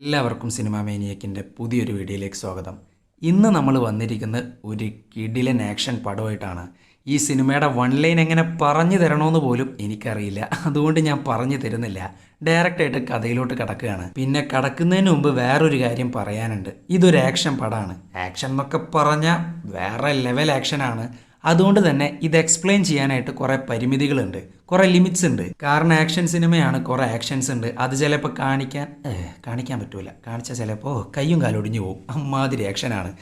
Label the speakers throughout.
Speaker 1: എല്ലാവർക്കും സിനിമാ മേനിയക്കിന്റെ പുതിയൊരു വീഡിയോയിലേക്ക് സ്വാഗതം. ഇന്ന് നമ്മൾ വന്നിരിക്കുന്നത് ഒരു കിടിലൻ ആക്ഷൻ പടമായിട്ടാണ് ഈ സിനിമയുടെ വൺ ലൈൻ എങ്ങനെ പറഞ്ഞു തരണമെന്ന് പോലും എനിക്കറിയില്ല. അതുകൊണ്ട് ഞാൻ പറഞ്ഞു തരുന്നില്ല. ഡയറക്റ്റായിട്ട് കഥയിലോട്ട് കടക്കുകയാണ്. പിന്നെ കടക്കുന്നതിന് മുമ്പ് വേറൊരു കാര്യം പറയാനുണ്ട്. ഇതൊരു ആക്ഷൻ പടമാണ്. ആക്ഷൻ എന്നൊക്കെ പറഞ്ഞാൽ വേറെ ലെവൽ ആക്ഷനാണ്. അതുകൊണ്ട് തന്നെ ഇത് എക്സ്പ്ലെയിൻ ചെയ്യാനായിട്ട് കുറേ പരിമിതികളുണ്ട് കുറേ ലിമിറ്റ്സ് ഉണ്ട്. കാരണം ആക്ഷൻ സിനിമയാണ് കുറേ ആക്ഷൻസ് ഉണ്ട്. അത് ചിലപ്പോൾ കാണിക്കാൻ കാണിക്കാൻ പറ്റൂല. കാണിച്ചാൽ ചിലപ്പോൾ കയ്യും കാലൊടിഞ്ഞു പോകും. അമ്മാതിരി ആക്ഷനാണ്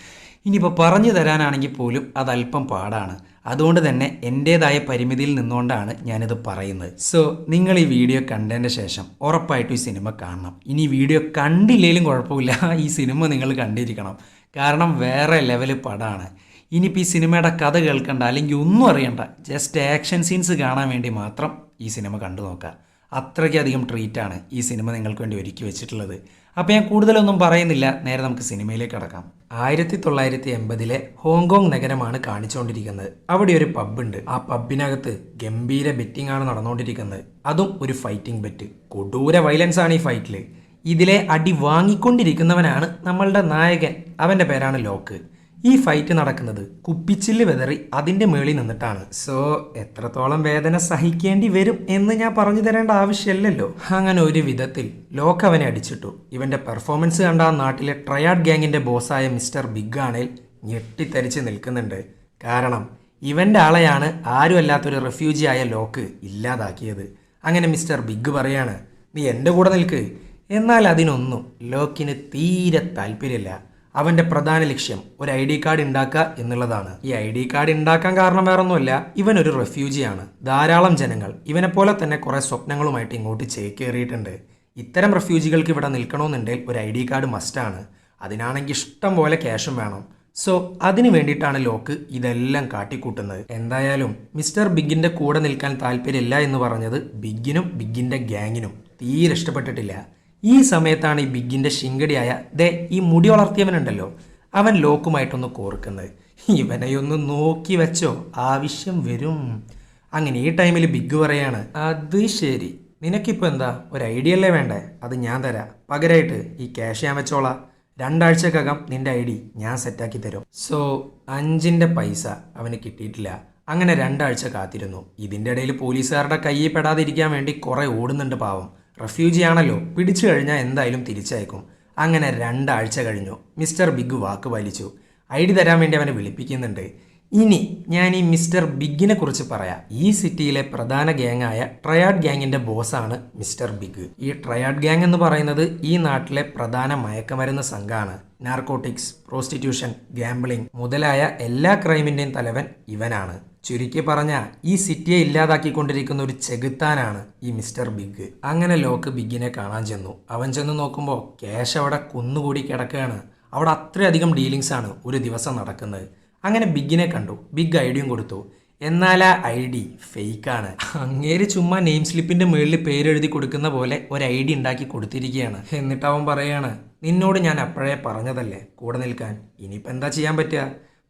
Speaker 1: ഇനിയിപ്പോൾ പറഞ്ഞു തരാനാണെങ്കിൽ പോലും അതല്പം പാടാണ്. അതുകൊണ്ട് തന്നെ എന്റേതായ പരിമിതിയിൽ നിന്നുകൊണ്ടാണ് ഞാനിത് പറയുന്നത്. സോ നിങ്ങൾ ഈ വീഡിയോ കണ്ടതിന് ശേഷം ഉറപ്പായിട്ടും ഈ സിനിമ കാണണം. ഇനി വീഡിയോ കണ്ടില്ലെങ്കിലും കുഴപ്പമില്ല. ഈ സിനിമ നിങ്ങൾ കണ്ടിരിക്കണം. കാരണം വേറെ ലെവൽ പടമാണ് ഇനിയിപ്പോൾ ഈ സിനിമയുടെ കഥ കേൾക്കണ്ട അല്ലെങ്കിൽ ഒന്നും അറിയണ്ട ജസ്റ്റ് ആക്ഷൻ സീൻസ് കാണാൻ വേണ്ടി മാത്രം ഈ സിനിമ കണ്ടു നോക്കുക. അത്രയ്ക്കധികം ട്രീറ്റാണ് ഈ സിനിമ നിങ്ങൾക്ക് വേണ്ടി ഒരുക്കി വെച്ചിട്ടുള്ളത്. അപ്പോൾ ഞാൻ കൂടുതലൊന്നും പറയുന്നില്ല. നേരെ നമുക്ക് സിനിമയിലേക്ക് കടക്കാം. ആയിരത്തി തൊള്ളായിരത്തി എൺപതിലെ ഹോങ്കോങ് നഗരമാണ് കാണിച്ചുകൊണ്ടിരിക്കുന്നത്. അവിടെ ഒരു പബ്ബുണ്ട് ആ പബ്ബിനകത്ത് ഗംഭീര ബെറ്റിംഗ് ആണ് നടന്നുകൊണ്ടിരിക്കുന്നത്. അതും ഒരു ഫൈറ്റിംഗ് ബെറ്റ് കൊടൂര വയലൻസ് ആണ് ഈ ഫൈറ്റിൽ ഇതിലെ അടി വാങ്ങിക്കൊണ്ടിരിക്കുന്നവനാണ് നമ്മളുടെ നായകൻ. അവന്റെ പേരാണ് ലോക്ക്. ഈ ഫൈറ്റ് നടക്കുന്നത് കുപ്പിച്ചില്ല് വെതറി അതിന്റെ മേളിൽ നിന്നിട്ടാണ്. സോ എത്രത്തോളം വേദന സഹിക്കേണ്ടി വരും എന്ന് ഞാൻ പറഞ്ഞു തരേണ്ട ആവശ്യമില്ലല്ലോ. അങ്ങനെ ഒരു വിധത്തിൽ ലോക്ക് അവനെ അടിച്ചിട്ടു. ഇവന്റെ പെർഫോമൻസ് കണ്ട ആ നാട്ടിലെ ട്രയാഡ് ഗ്യാങ്ങിന്റെ ബോസായ മിസ്റ്റർ ബിഗ് ആണേൽ ഞെട്ടിത്തരിച്ച് നിൽക്കുന്നുണ്ട്. കാരണം ഇവന്റെ ആളെയാണ് ആരും അല്ലാത്തൊരു റെഫ്യൂജി ആയ ലോക്ക് ഇല്ലാതാക്കിയത്. അങ്ങനെ മിസ്റ്റർ ബിഗ് പറയാണ് നീ എന്റെ കൂടെ നിൽക്ക്. എന്നാൽ അതിനൊന്നും ലോക്കിന് തീരെ താല്പര്യമില്ല. അവന്റെ പ്രധാന ലക്ഷ്യം ഒരു ഐ ഡി കാർഡ് ഉണ്ടാക്കുക എന്നുള്ളതാണ്. ഈ ഐ ഡി കാർഡ് ഉണ്ടാക്കാൻ കാരണം വേറൊന്നുമല്ല. ഇവൻ ഒരു റെഫ്യൂജിയാണ്. ധാരാളം ജനങ്ങൾ ഇവനെ പോലെ തന്നെ കുറെ സ്വപ്നങ്ങളുമായിട്ട് ഇങ്ങോട്ട് ചേക്കേറിയിട്ടുണ്ട്. ഇത്തരം റെഫ്യൂജികൾക്ക് ഇവിടെ നിൽക്കണമെന്നുണ്ടെങ്കിൽ ഒരു ഐ ഡി കാർഡ് മസ്റ്റാണ് അതിനാണെങ്കിൽ ഇഷ്ടം പോലെ ക്യാഷും വേണം. സോ അതിനു വേണ്ടിയിട്ടാണ് ലോക്ക് ഇതെല്ലാം കാട്ടിക്കൂട്ടുന്നത്. എന്തായാലും മിസ്റ്റർ ബിഗിന്റെ കൂടെ നിൽക്കാൻ താല്പര്യമില്ല എന്ന് പറഞ്ഞത് ബിഗിനും ബിഗിന്റെ ഗ്യാങ്ങിനും തീരെ ഇഷ്ടപ്പെട്ടിട്ടില്ല. ഈ സമയത്താണ് ഈ ബിഗിന്റെ ശിങ്കടിയായ ദേ ഈ മുടി വളർത്തിയവനുണ്ടല്ലോ അവൻ ലോക്കുമായിട്ടൊന്ന് കോർക്കുന്നത്. ഇവനെയൊന്ന് നോക്കി വെച്ചോ ആവശ്യം വരും. അങ്ങനെ ഈ ടൈമിൽ ബിഗ് പറയാണ് അത് ശരി. നിനക്കിപ്പോൾ എന്താ ഒരു ഐഡിയ അല്ലേ വേണ്ടേ? അത് ഞാൻ തരാം. പകരമായിട്ട് ഈ ക്യാഷ് ഞാൻ വെച്ചോളാം. രണ്ടാഴ്ചക്കകം നിന്റെ ഐ ഡി ഞാൻ സെറ്റാക്കി തരും. സോ അഞ്ചിന്റെ പൈസ അവന് കിട്ടിയിട്ടില്ല. അങ്ങനെ രണ്ടാഴ്ച കാത്തിരുന്നു. ഇതിന്റെ ഇടയിൽ പോലീസുകാരുടെ കയ്യിൽ പെടാതിരിക്കാൻ വേണ്ടി കുറേ ഓടുന്നുണ്ട് പാവം. റെഫ്യൂജി ആണല്ലോ. പിടിച്ചു കഴിഞ്ഞാൽ എന്തായാലും തിരിച്ചയക്കും. അങ്ങനെ രണ്ടാഴ്ച കഴിഞ്ഞു. മിസ്റ്റർ ബിഗ് വാക്ക് പാലിച്ചു. ഐ ഡി തരാൻ വേണ്ടി അവനെ വിളിപ്പിക്കുന്നുണ്ട്. ഇനി ഞാൻ ഈ മിസ്റ്റർ ബിഗിനെ കുറിച്ച് പറയാം. ഈ സിറ്റിയിലെ പ്രധാന ഗ്യാങ്ങായ ട്രയാഡ് ഗ്യാങ്ങിന്റെ ബോസാണ് മിസ്റ്റർ ബിഗ്. ഈ ട്രയാഡ് ഗ്യാങ് എന്ന് പറയുന്നത് ഈ നാട്ടിലെ പ്രധാന മയക്കമരുന്ന് സംഘമാണ് നാർക്കോട്ടിക്സ് പ്രോസ്റ്റിറ്റ്യൂഷൻ ഗാംബ്ലിംഗ് മുതലായ എല്ലാ ക്രൈമിന്റെയും തലവൻ ഇവനാണ്. ചുരുക്കി പറഞ്ഞ ഈ സിറ്റിയെ ഇല്ലാതാക്കിക്കൊണ്ടിരിക്കുന്ന ഒരു ചെകുത്താനാണ് ഈ മിസ്റ്റർ ബിഗ്. അങ്ങനെ ലോക്ക് ബിഗിനെ കാണാൻ ചെന്നു. അവൻ ചെന്ന് നോക്കുമ്പോൾ ക്യാഷ് അവിടെ കുന്നുകൂടി കിടക്കുകയാണ്. അവിടെ അത്രയധികം ഡീലിങ്സ് ആണ് ഒരു ദിവസം നടക്കുന്നത്. അങ്ങനെ ബിഗിനെ കണ്ടു. ബിഗ് ഐഡിയും കൊടുത്തു. എന്നാൽ ആ ഐ ഡി ഫേക്കാണ്. അങ്ങേര് ചുമ്മാ നെയിം സ്ലിപ്പിന്റെ മുകളിൽ പേരെഴുതി കൊടുക്കുന്ന പോലെ ഒരു ഐ ഡി ഉണ്ടാക്കി കൊടുത്തിരിക്കുകയാണ്. എന്നിട്ട് അവൻ പറയാണ് നിന്നോട് ഞാൻ അപ്പോഴേ പറഞ്ഞതല്ലേ? കൂടെ നിൽക്കാൻ. ഇനിയിപ്പോൾ എന്താ ചെയ്യാൻ പറ്റുക?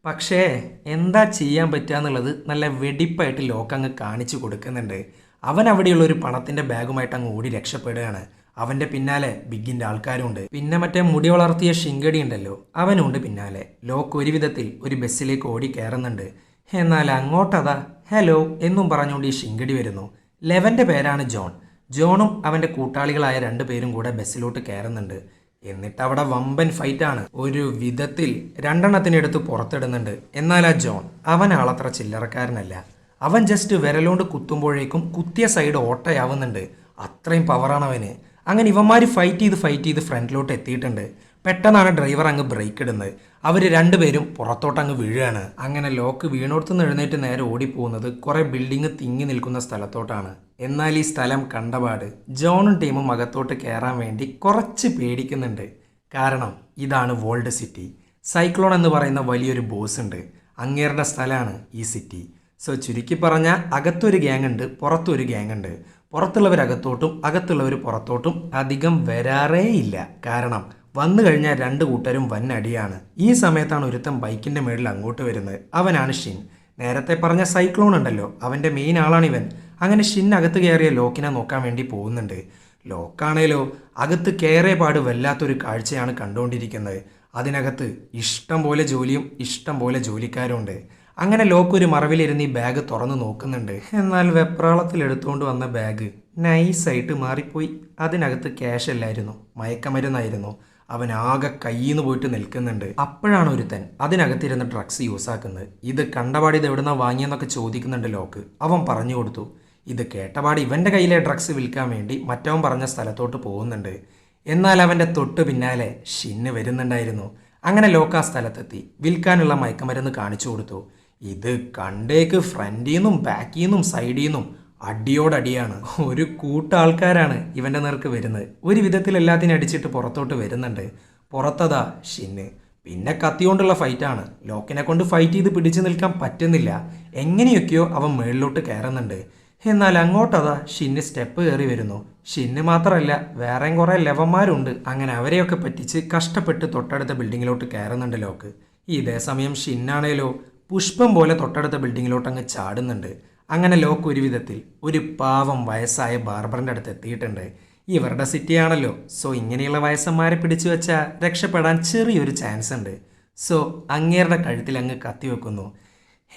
Speaker 1: പക്ഷേ എന്താ ചെയ്യാൻ പറ്റുക എന്നുള്ളത് നല്ല വെടിപ്പായിട്ട് ലോക്ക് അങ്ങ് കാണിച്ചു കൊടുക്കുന്നുണ്ട്. അവൻ അവിടെയുള്ള ഒരു പണത്തിന്റെ ബാഗുമായിട്ട് അങ്ങ് ഓടി രക്ഷപ്പെടുകയാണ്. അവന്റെ പിന്നാലെ ബിഗിന്റെ ആൾക്കാരുണ്ട്. പിന്നെ മറ്റേ മുടി വളർത്തിയ ശിങ്കടി ഉണ്ടല്ലോ അവനുണ്ട് പിന്നാലെ. ലോക്ക് ഒരു വിധത്തിൽ ഒരു ബസ്സിലേക്ക് ഓടി കയറുന്നുണ്ട്. എന്നാൽ അങ്ങോട്ടതാ ഹലോ എന്നും പറഞ്ഞുകൊണ്ട് ഈ ശിങ്കടി വരുന്നു. ലെവന്റെ പേരാണ് ജോൺ. ജോണും അവന്റെ കൂട്ടാളികളായ രണ്ടു പേരും കൂടെ ബസ്സിലോട്ട് കയറുന്നുണ്ട്. എന്നിട്ട് അവിടെ വമ്പൻ ഫൈറ്റ് ആണ് ഒരു വിധത്തിൽ രണ്ടെണ്ണത്തിനെടുത്ത് പുറത്തിടുന്നുണ്ട്. എന്നാൽ ആ ജോൺ അവൻ ആളത്ര ചില്ലറക്കാരനല്ല. അവൻ ജസ്റ്റ് വിരലോണ്ട് കുത്തുമ്പോഴേക്കും കുത്തിയ സൈഡ് ഓട്ടയാവുന്നുണ്ട്. അത്രയും പവറാണ് അവന്. അങ്ങനെ ഇവന്മാർ ഫൈറ്റ് ചെയ്ത് ഫൈറ്റ് ചെയ്ത് ഫ്രണ്ടിലോട്ട് എത്തിയിട്ടുണ്ട്. പെട്ടെന്നാണ് ഡ്രൈവർ അങ്ങ് ബ്രേക്ക് ഇടുന്നത്. അവർ രണ്ടുപേരും പുറത്തോട്ട് അങ്ങ് വീഴുകയാണ്. അങ്ങനെ ലോക്ക് വീണോടത്തുനിന്ന് എഴുന്നേറ്റ് നേരെ ഓടിപ്പോകുന്നത് കുറേ ബിൽഡിംഗ് തിങ്ങി നിൽക്കുന്ന സ്ഥലത്തോട്ടാണ്. എന്നാൽ ഈ സ്ഥലം കണ്ടപാട് ജോണും ടീമും അകത്തോട്ട് കയറാൻ വേണ്ടി കുറച്ച് പേടിക്കുന്നുണ്ട്. കാരണം ഇതാണ് വേൾഡ് സിറ്റി സൈക്ലോൺ എന്ന് പറയുന്ന വലിയൊരു ബോസ് ഉണ്ട്. അങ്ങേരുടെ സ്ഥലമാണ് ഈ സിറ്റി സോ ചുരുക്കി പറഞ്ഞാൽ അകത്തൊരു ഗ്യാങ് ഉണ്ട് പുറത്തൊരു ഗ്യാങ് ഉണ്ട്. പുറത്തുള്ളവർ അകത്തോട്ടും അകത്തുള്ളവർ പുറത്തോട്ടും അധികം വരാറേ ഇല്ല. കാരണം വന്നു കഴിഞ്ഞാൽ രണ്ട് കൂട്ടരും വൻ അടിയാണ് ഈ സമയത്താണ് ഒരുത്തൻ ബൈക്കിന്റെ മേളിൽ അങ്ങോട്ട് വരുന്നത്. അവനാണ് ഷിൻ. നേരത്തെ പറഞ്ഞ സൈക്ലോൺ ഉണ്ടല്ലോ അവന്റെ മെയിൻ ആളാണിവൻ. അങ്ങനെ ഷിൻ അകത്ത് കയറിയ ലോക്കിനെ നോക്കാൻ വേണ്ടി പോകുന്നുണ്ട്. ലോക്കാണേലോ അകത്ത് കയറേ പാട് വല്ലാത്തൊരു കാഴ്ചയാണ് കണ്ടുകൊണ്ടിരിക്കുന്നത്. അതിനകത്ത് ഇഷ്ടം പോലെ ജോലിയും ഇഷ്ടം പോലെ ജോലിക്കാരും ഉണ്ട്. അങ്ങനെ ലോക്ക് ഒരു മറവിലിരുന്ന് ഈ ബാഗ് തുറന്നു നോക്കുന്നുണ്ട്. എന്നാൽ വെപ്രാളത്തിൽ എടുത്തുകൊണ്ട് വന്ന ബാഗ് നൈസായിട്ട് മാറിപ്പോയി. അതിനകത്ത് ക്യാഷ് അല്ലായിരുന്നു മയക്കമരുന്നായിരുന്നു. അവൻ ആകെ കയ്യിന്ന് പോയിട്ട് നിൽക്കുന്നുണ്ട്. അപ്പോഴാണ് ഒരുത്തൻ അതിനകത്തിരുന്ന് ഡ്രഗ്സ് യൂസ് ആക്കുന്നത്. ഇത് കണ്ടപാടി ഇത് എവിടുന്ന വാങ്ങിയെന്നൊക്കെ ചോദിക്കുന്നുണ്ട് ലോക്ക്. അവൻ പറഞ്ഞു കൊടുത്തു ഇത് കേട്ടപാട് ഇവന്റെ കയ്യിലെ ഡ്രഗ്സ് വിൽക്കാൻ വേണ്ടി മറ്റവൻ പറഞ്ഞ സ്ഥലത്തോട്ട് പോകുന്നുണ്ട്. എന്നാൽ അവന്റെ തൊട്ട് പിന്നാലെ ഷിന്ന് വരുന്നുണ്ടായിരുന്നു. അങ്ങനെ ലോക്ക് സ്ഥലത്തെത്തി. വിൽക്കാനുള്ള മയക്കുമരുന്ന് കാണിച്ചു കൊടുത്തു. ഇത് കണ്ടേക്ക് ഫ്രണ്ടിൽ നിന്നും ബാക്കിൽ നിന്നും സൈഡിൽ നിന്നും അടിയോടടിയാണ്. ഒരു കൂട്ട ആൾക്കാരാണ് ഇവന്റെ നേർക്ക് വരുന്നത്. ഒരു വിധത്തിൽ എല്ലാത്തിനും അടിച്ചിട്ട് പുറത്തോട്ട് വരുന്നുണ്ട്. പുറത്തതാ ഷിന്ന്. പിന്നെ കത്തിയോണ്ടുള്ള ഫൈറ്റാണ് ലോക്കിനെ കൊണ്ട് ഫൈറ്റ് ചെയ്ത് പിടിച്ചു നിൽക്കാൻ പറ്റുന്നില്ല. എങ്ങനെയൊക്കെയോ അവൻ മേളിലോട്ട് കയറുന്നുണ്ട്. എന്നാൽ അങ്ങോട്ടതാ ഷിന്ന് സ്റ്റെപ്പ് കയറി വരുന്നു. ഷിന്ന് മാത്രമല്ല വേറെയും കുറേ ലെവന്മാരുണ്ട്. അങ്ങനെ അവരെയൊക്കെ പറ്റിച്ച് കഷ്ടപ്പെട്ട് തൊട്ടടുത്ത ബിൽഡിങ്ങിലോട്ട് കയറുന്നുണ്ട് ലോക്ക്. ഇതേ സമയം ഷിന്നാണേലോ പുഷ്പം പോലെ തൊട്ടടുത്ത ബിൽഡിങ്ങിലോട്ട് അങ്ങ് ചാടുന്നുണ്ട്. അങ്ങനെ ലോക്ക് ഒരു വിധത്തിൽ ഒരു പാവം വയസ്സായ ബാർബറിന്റെ അടുത്ത് എത്തിയിട്ടുണ്ട്. ഇവരുടെ സിറ്റിയാണല്ലോ. സോ ഇങ്ങനെയുള്ള വയസ്സന്മാരെ പിടിച്ചു വെച്ചാൽ രക്ഷപ്പെടാൻ ചെറിയൊരു ചാൻസ് ഉണ്ട് സോ അങ്ങേരുടെ കഴുത്തിൽ അങ്ങ് കത്തിവെക്കുന്നു.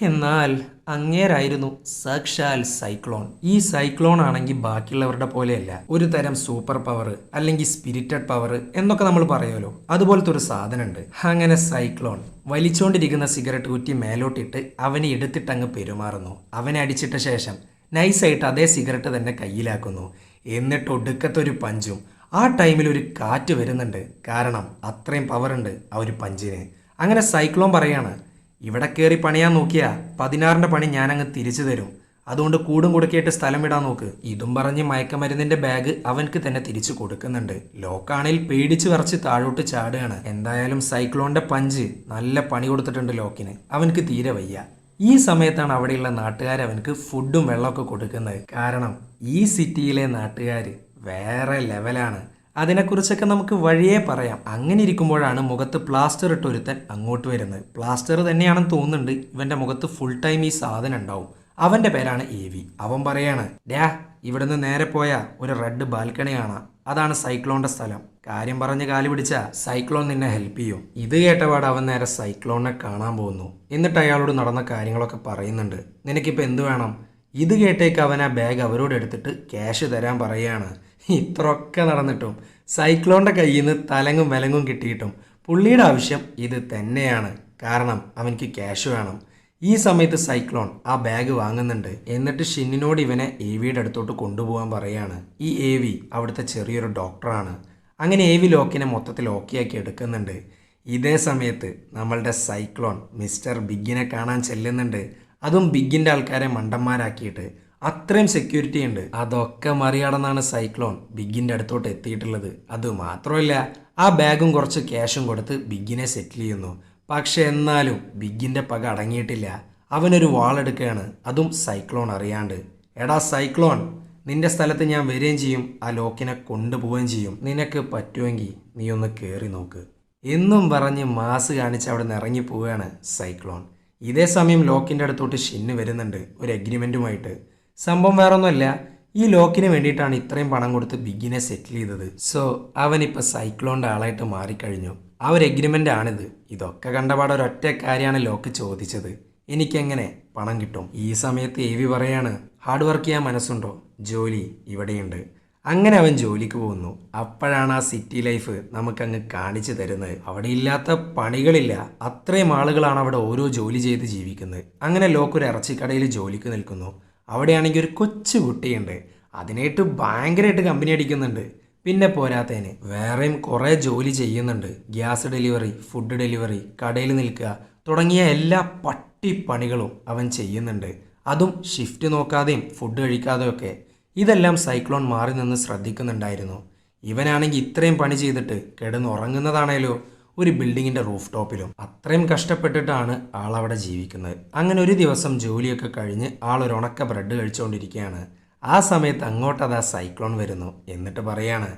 Speaker 1: എന്നാൽ അങ്ങേരായിരുന്നു സാക്ഷാൽ സൈക്ലോൺ. ഈ സൈക്ലോൺ ആണെങ്കിൽ ബാക്കിയുള്ളവരുടെ പോലെയല്ല. ഒരു തരം സൂപ്പർ പവർ അല്ലെങ്കിൽ സ്പിരിറ്റഡ് പവർ എന്നൊക്കെ നമ്മൾ പറയുമല്ലോ. അതുപോലത്തെ ഒരു സാധനമുണ്ട്. അങ്ങനെ സൈക്ലോൺ വലിച്ചുകൊണ്ടിരിക്കുന്ന സിഗരറ്റ് കുറ്റി മേലോട്ടിട്ട് അവനെ എടുത്തിട്ട് അങ്ങ് പെരുമാറുന്നു. അവനെ അടിച്ചിട്ട ശേഷം നൈസായിട്ട് അതേ സിഗരറ്റ് തന്നെ കയ്യിലാക്കുന്നു. എന്നിട്ട് ഒടുക്കത്തൊരു പഞ്ചും. ആ ടൈമിൽ ഒരു കാറ്റ് വരുന്നുണ്ട്. കാരണം അത്രയും പവർ ഉണ്ട് ആ ഒരു പഞ്ചിന്. അങ്ങനെ സൈക്ലോൺ പറയാണ് ഇവിടെ കയറി പണിയാൻ നോക്കിയാ പതിനാറിന്റെ പണി ഞാനങ്ങ് തിരിച്ചു തരും. അതുകൊണ്ട് കൂടും കുടുക്കിയിട്ട് സ്ഥലം വിടാൻ നോക്ക്. ഇതും പറഞ്ഞ് മയക്കമരുന്നിന്റെ ബാഗ് അവൻക്ക് തന്നെ തിരിച്ചു കൊടുക്കുന്നുണ്ട്. ലോക്കാണെങ്കിൽ പേടിച്ച് വിറച്ച് താഴോട്ട് ചാടുകയാണ്. എന്തായാലും സൈക്ലോണിന്റെ പഞ്ച് നല്ല പണി കൊടുത്തിട്ടുണ്ട് ലോക്കിന്. അവൻക്ക് തീരെ വയ്യ. ഈ സമയത്താണ് അവിടെയുള്ള നാട്ടുകാർ അവൻക്ക് ഫുഡും വെള്ളമൊക്കെ കൊടുക്കുന്നത്. കാരണം ഈ സിറ്റിയിലെ നാട്ടുകാർ വേറെ ലെവലാണ് അതിനെക്കുറിച്ചൊക്കെ നമുക്ക് വഴിയേ പറയാം. അങ്ങനെ ഇരിക്കുമ്പോഴാണ് മുഖത്ത് പ്ലാസ്റ്റർ ഇട്ട് ഒരുത്തൻ അങ്ങോട്ട് വരുന്നത്. പ്ലാസ്റ്റർ തന്നെയാണെന്ന് തോന്നുന്നുണ്ട്. ഇവന്റെ മുഖത്ത് ഫുൾ ടൈം ഈ സാധനം ഉണ്ടാവും. അവന്റെ പേരാണ് എ വി അവൻ പറയാണ് ഡാ ഇവിടുന്ന് നേരെ പോയ ഒരു റെഡ് ബാൽക്കണി കാണാം. അതാണ് സൈക്ലോണിന്റെ സ്ഥലം. കാര്യം പറഞ്ഞ് കാലി പിടിച്ച സൈക്ലോൺ നിന്നെ ഹെൽപ്പ് ചെയ്യും. ഇത് കേട്ടപാട് അവൻ നേരെ സൈക്ലോണിനെ കാണാൻ പോകുന്നു. എന്നിട്ട് അയാളോട് നടന്ന കാര്യങ്ങളൊക്കെ പറയുന്നുണ്ട്. നിനക്കിപ്പോൾ എന്ത് വേണം? ഇത് കേട്ടേക്ക് അവൻ ആ ബാഗ് അവരോട് എടുത്തിട്ട് ക്യാഷ് തരാൻ പറയുകയാണ് ഇത്രയൊക്കെ നടന്നിട്ടും സൈക്ലോണിന്റെ കയ്യിൽ നിന്ന് തലങ്ങും വിലങ്ങും കിട്ടിയിട്ടും പുള്ളിയുടെ ആവശ്യം ഇത് തന്നെയാണ്. കാരണം അവനിക്ക് ക്യാഷ് വേണം. ഈ സമയത്ത് സൈക്ലോൺ ആ ബാഗ് വാങ്ങുന്നുണ്ട്. എന്നിട്ട് ഷിന്നിനോട് ഇവനെ എ വിയുടെ അടുത്തോട്ട് കൊണ്ടുപോകാൻ പറയാണ്. ഈ എ വി അവിടുത്തെ ചെറിയൊരു ഡോക്ടറാണ് അങ്ങനെ എ വി ലോക്കിനെ മൊത്തത്തിൽ ഓക്കെയാക്കി എടുക്കുന്നുണ്ട്. ഇതേ സമയത്ത് നമ്മളുടെ സൈക്ലോൺ മിസ്റ്റർ ബിഗിനെ കാണാൻ ചെല്ലുന്നുണ്ട്. അതും ബിഗിന്റെ ആൾക്കാരെ മണ്ടന്മാരാക്കിയിട്ട് അത്രയും സെക്യൂരിറ്റി ഉണ്ട്. അതൊക്കെ മറികടന്നാണ് സൈക്ലോൺ ബിഗിന്റെ അടുത്തോട്ട് എത്തിയിട്ടുള്ളത്. അത് മാത്രമല്ല ആ ബാഗും കുറച്ച് ക്യാഷും കൊടുത്ത് ബിഗിനെ സെറ്റിൽ ചെയ്യുന്നു. പക്ഷെ എന്നാലും ബിഗിന്റെ പക അടങ്ങിയിട്ടില്ല. അവനൊരു വാളെടുക്കുകയാണ് അതും സൈക്ലോൺ അറിയാണ്ട്. എടാ സൈക്ലോൺ നിന്റെ സ്ഥലത്ത് ഞാൻ വരികയും ചെയ്യും. ആ ലോക്കിനെ കൊണ്ടുപോവുകയും ചെയ്യും. നിനക്ക് പറ്റുമെങ്കിൽ നീ ഒന്ന് കയറി നോക്ക്. എന്നും പറഞ്ഞ് മാസ് കാണിച്ച് അവിടെ നിന്ന് ഇറങ്ങി പോവുകയാണ് സൈക്ലോൺ ഇതേ സമയം ലോക്കിന്റെ അടുത്തോട്ട് ഷിന്ന് വരുന്നുണ്ട്. ഒരു എഗ്രിമെന്റുമായിട്ട് സംഭവം വേറൊന്നുമല്ല ഈ ലോക്കിന് വേണ്ടിയിട്ടാണ് ഇത്രയും പണം കൊടുത്ത് ബിഗിനെ സെറ്റിൽ ചെയ്തത്. സോ അവനിപ്പോൾ സൈക്ലോണിന്റെ ആളായിട്ട് മാറിക്കഴിഞ്ഞു. ആ ഒരു എഗ്രിമെന്റ് ആണിത്. ഇതൊക്കെ കണ്ടപാട് ഒരൊറ്റ കാര്യമാണ് ലോക്ക് ചോദിച്ചത്. എനിക്കെങ്ങനെ പണം കിട്ടും? ഈ സമയത്ത് എ വി പറയാണ് ഹാർഡ് വർക്ക് ചെയ്യാൻ മനസ്സുണ്ടോ? ജോലി ഇവിടെയുണ്ട്. അങ്ങനെ അവൻ ജോലിക്ക് പോകുന്നു. അപ്പോഴാണ് ആ സിറ്റി ലൈഫ് നമുക്കങ്ങ് കാണിച്ചു തരുന്നത്. അവിടെ ഇല്ലാത്ത പണികളില്ല. അത്രയും ആളുകളാണ് അവിടെ ഓരോ ജോലി ചെയ്ത് ജീവിക്കുന്നത്. അങ്ങനെ ലോക്ക് ഒരു ഇറച്ചിക്കടയിൽ ജോലിക്ക് നിൽക്കുന്നു. അവിടെയാണെങ്കിൽ ഒരു കൊച്ചു കുട്ടിയുണ്ട്. അതിനായിട്ട് ഭയങ്കരമായിട്ട് കമ്പനി അടിക്കുന്നുണ്ട്. പിന്നെ പോരാത്തതിന് വേറെയും കുറേ ജോലി ചെയ്യുന്നുണ്ട്. ഗ്യാസ് ഡെലിവറി ഫുഡ് ഡെലിവറി കടയിൽ നിൽക്കുക തുടങ്ങിയ എല്ലാ പട്ടിപ്പണികളും അവൻ ചെയ്യുന്നുണ്ട്. അതും ഷിഫ്റ്റ് നോക്കാതെയും ഫുഡ് കഴിക്കാതെയും ഒക്കെ. ഇതെല്ലാം സൈക്ലോൺ മാറി നിന്ന് ശ്രദ്ധിക്കുന്നുണ്ടായിരുന്നു. ഇവനാണെങ്കിൽ ഇത്രയും പണി ചെയ്തിട്ട് കിടന്നുറങ്ങുന്നതാണേലോ? ഒരു ബിൽഡിങ്ങിന്റെ റൂഫ് ടോപ്പിലും അത്രയും കഷ്ടപ്പെട്ടിട്ടാണ് ആൾ അവിടെ ജീവിക്കുന്നത്. അങ്ങനെ ഒരു ദിവസം ജോലിയൊക്കെ കഴിഞ്ഞ് ഒരു ഉണക്ക ബ്രെഡ് കഴിച്ചുകൊണ്ടിരിക്കുകയാണ് ആ സമയത്ത് അങ്ങോട്ടതാ സൈക്ലോൺ വരുന്നു. എന്നിട്ട് പറയാണ്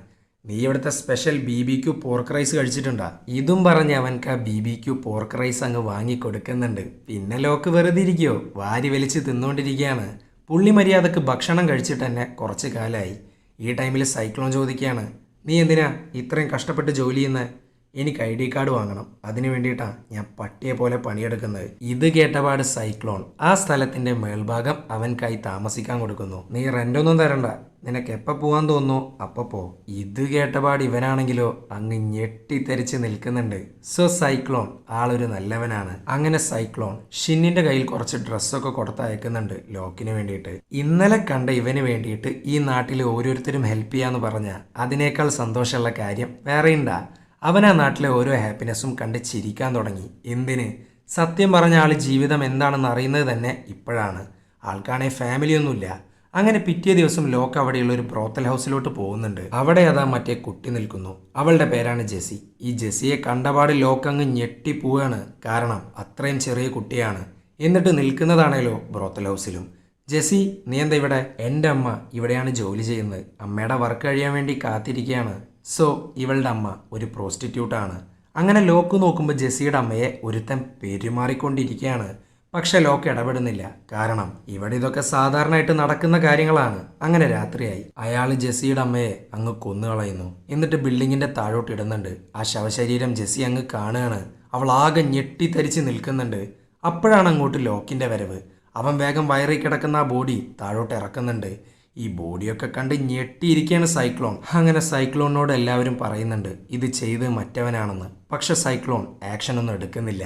Speaker 1: നീ ഇവിടുത്തെ special B B Q pork rice കഴിച്ചിട്ടുണ്ടാ? ഇതും പറഞ്ഞ് അവൻക്ക് ആ B B Q pork rice അങ്ങ് വാങ്ങി കൊടുക്കുന്നുണ്ട്. പിന്നെ ലോക്ക് വെറുതെ ഇരിക്കുമോ വാരി വലിച്ച് തിന്നുകൊണ്ടിരിക്കുകയാണ് പുള്ളി മര്യാദയ്ക്ക് ഭക്ഷണം കഴിച്ചിട്ട് തന്നെ കുറച്ച് കാലമായി ഈ ടൈമിൽ സൈക്ലോൺ ചോദിക്കുകയാണ് നീ എന്തിനാ ഇത്രയും കഷ്ടപ്പെട്ട് ജോലി ചെയ്യുന്നത് എനിക്ക് ഐ ഡി കാർഡ് വാങ്ങണം. അതിന് വേണ്ടിയിട്ടാണ് ഞാൻ പട്ടിയെ പോലെ പണിയെടുക്കുന്നത്. ഇത് കേട്ടപാട് സൈക്ലോൺ. ആ സ്ഥലത്തിന്റെ മേൽഭാഗം അവൻക്കായി താമസിക്കാൻ കൊടുക്കുന്നു. നീ റെന്റൊന്നും തരണ്ട. നിനക്ക് എപ്പോൾ പോകാൻ തോന്നുന്നു? അപ്പൊ പോ. ഇത് കേട്ടപാട് ഇവനാണെങ്കിലോ അങ്ങ് ഞെട്ടിത്തെരിച്ച് നിൽക്കുന്നുണ്ട്. സോ സൈക്ലോൺ ആളൊരു നല്ലവനാണ്. അങ്ങനെ സൈക്ലോൺ ഷിന്നിന്റെ കയ്യിൽ കുറച്ച് ഡ്രസ്സൊക്കെ കൊടുത്ത് അയക്കുന്നുണ്ട് ലോക്കിന് വേണ്ടിയിട്ട്. ഇന്നലെ കണ്ട ഇവന് വേണ്ടിയിട്ട് ഈ നാട്ടിലെ ഓരോരുത്തരും ഹെൽപ്പ് ചെയ്യാന്ന് പറഞ്ഞ അതിനേക്കാൾ സന്തോഷമുള്ള കാര്യം വേറെയുണ്ടാ. അവൻ ആ നാട്ടിലെ ഓരോ ഹാപ്പിനെസ്സും കണ്ട് ചിരിക്കാൻ തുടങ്ങി. എന്തിന്? സത്യം പറഞ്ഞ ആൾ ജീവിതം എന്താണെന്ന് അറിയുന്നത് തന്നെ ഇപ്പോഴാണ്. ആൾക്കാണെ ഫാമിലിയൊന്നുമില്ല അങ്ങനെ പിറ്റേ ദിവസം ലോക്ക് അവിടെയുള്ള ഒരു ബ്രോത്തൽ ഹൗസിലോട്ട് പോകുന്നുണ്ട്. അവിടെ അതാ മറ്റേ കുട്ടി നിൽക്കുന്നു. അവളുടെ പേരാണ് ജെസി ഈ ജെസിയെ കണ്ടപാട് ലോക്ക് അങ്ങ് ഞെട്ടിപ്പോവാണ് കാരണം അത്രയും ചെറിയ കുട്ടിയാണ്. എന്നിട്ട് നിൽക്കുന്നതാണേലോ ബ്രോത്തൽ ഹൗസിലും ജെസി നീ എന്താ ഇവിടെ? എന്റെ അമ്മ ഇവിടെയാണ് ജോലി ചെയ്യുന്നത്. അമ്മയുടെ വർക്ക് കഴിയാൻ വേണ്ടി കാത്തിരിക്കുകയാണ്. സോ ഇവളുടെ അമ്മ ഒരു പ്രോസ്റ്റിറ്റ്യൂട്ടാണ് അങ്ങനെ ലോക്ക് നോക്കുമ്പോൾ ജെസ്സിയുടെ അമ്മയെ ഒരുത്തൻ പെരുമാറിക്കൊണ്ടിരിക്കുകയാണ് പക്ഷെ ലോക്ക് ഇടപെടുന്നില്ല. കാരണം ഇവിടെ ഇതൊക്കെ സാധാരണയായിട്ട് നടക്കുന്ന കാര്യങ്ങളാണ്. അങ്ങനെ രാത്രിയായി. അയാൾ ജെസ്സിയുടെ അമ്മയെ അങ്ങ് കൊന്നുകളയുന്നു. എന്നിട്ട് ബിൽഡിങ്ങിന്റെ താഴോട്ട് ഇടുന്നുണ്ട്. ആ ശവശരീരം ജെസ്സി അങ്ങ് കാണുകയാണ്. അവൾ ആകെ ഞെട്ടിത്തരിച്ച് നിൽക്കുന്നുണ്ട്. അപ്പോഴാണ് അങ്ങോട്ട് ലോക്കിന്റെ വരവ്. അവൻ വേഗം വയറി കിടക്കുന്ന ആ ബോഡി താഴോട്ട് ഇറക്കുന്നുണ്ട്. ഈ ബോഡിയൊക്കെ കണ്ട് ഞെട്ടിയിരിക്കുകയാണ് സൈക്ലോൺ. അങ്ങനെ സൈക്ലോണിനോട് എല്ലാവരും പറയുന്നുണ്ട് ഇത് ചെയ്ത് മറ്റവനാണെന്ന്. പക്ഷെ സൈക്ലോൺ ആക്ഷൻ ഒന്നും എടുക്കുന്നില്ല.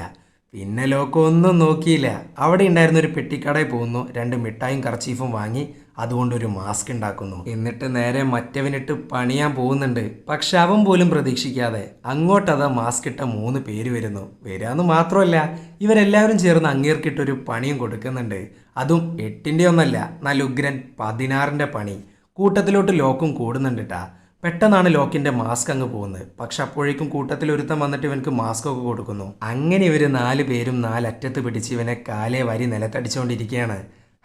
Speaker 1: പിന്നെ ലോക്കൊന്നും നോക്കിയില്ല. അവിടെ ഉണ്ടായിരുന്ന ഒരു പെട്ടിക്കടയിൽ പോകുന്നു രണ്ട് മിഠായും കർച്ചീഫും വാങ്ങി അതുകൊണ്ട് ഒരു മാസ്ക് ഉണ്ടാക്കുന്നു. എന്നിട്ട് നേരെ മറ്റവനിട്ട് പണിയാൻ പോകുന്നുണ്ട്. പക്ഷെ അവൻ പോലും പ്രതീക്ഷിക്കാതെ അങ്ങോട്ടതാ മാസ്ക് ഇട്ട മൂന്ന് പേര് വരുന്നു. വരാന്ന് മാത്രമല്ല ഇവരെല്ലാവരും ചേർന്ന് അങ്ങേർക്കിട്ടൊരു പണിയും കൊടുക്കുന്നുണ്ട്. അതും എട്ടിന്റെ ഒന്നല്ല നല്ല ഉഗ്രൻ പതിനാറിന്റെ പണി. കൂട്ടത്തിലോട്ട് ലോക്കും കൂടുന്നുണ്ട് കേട്ടാ പെട്ടെന്നാണ് ലോക്കിന്റെ മാസ്ക് അങ്ങ് പോകുന്നത്. പക്ഷെ അപ്പോഴേക്കും കൂട്ടത്തിൽ ഒരുത്തം വന്നിട്ട് ഇവനക്ക് മാസ്ക് ഒക്കെ കൊടുക്കുന്നു. അങ്ങനെ ഇവർ നാല് പേരും നാലറ്റത്ത് പിടിച്ച് ഇവനെ കാലേ വരി നിലത്തടിച്ചുകൊണ്ടിരിക്കുകയാണ്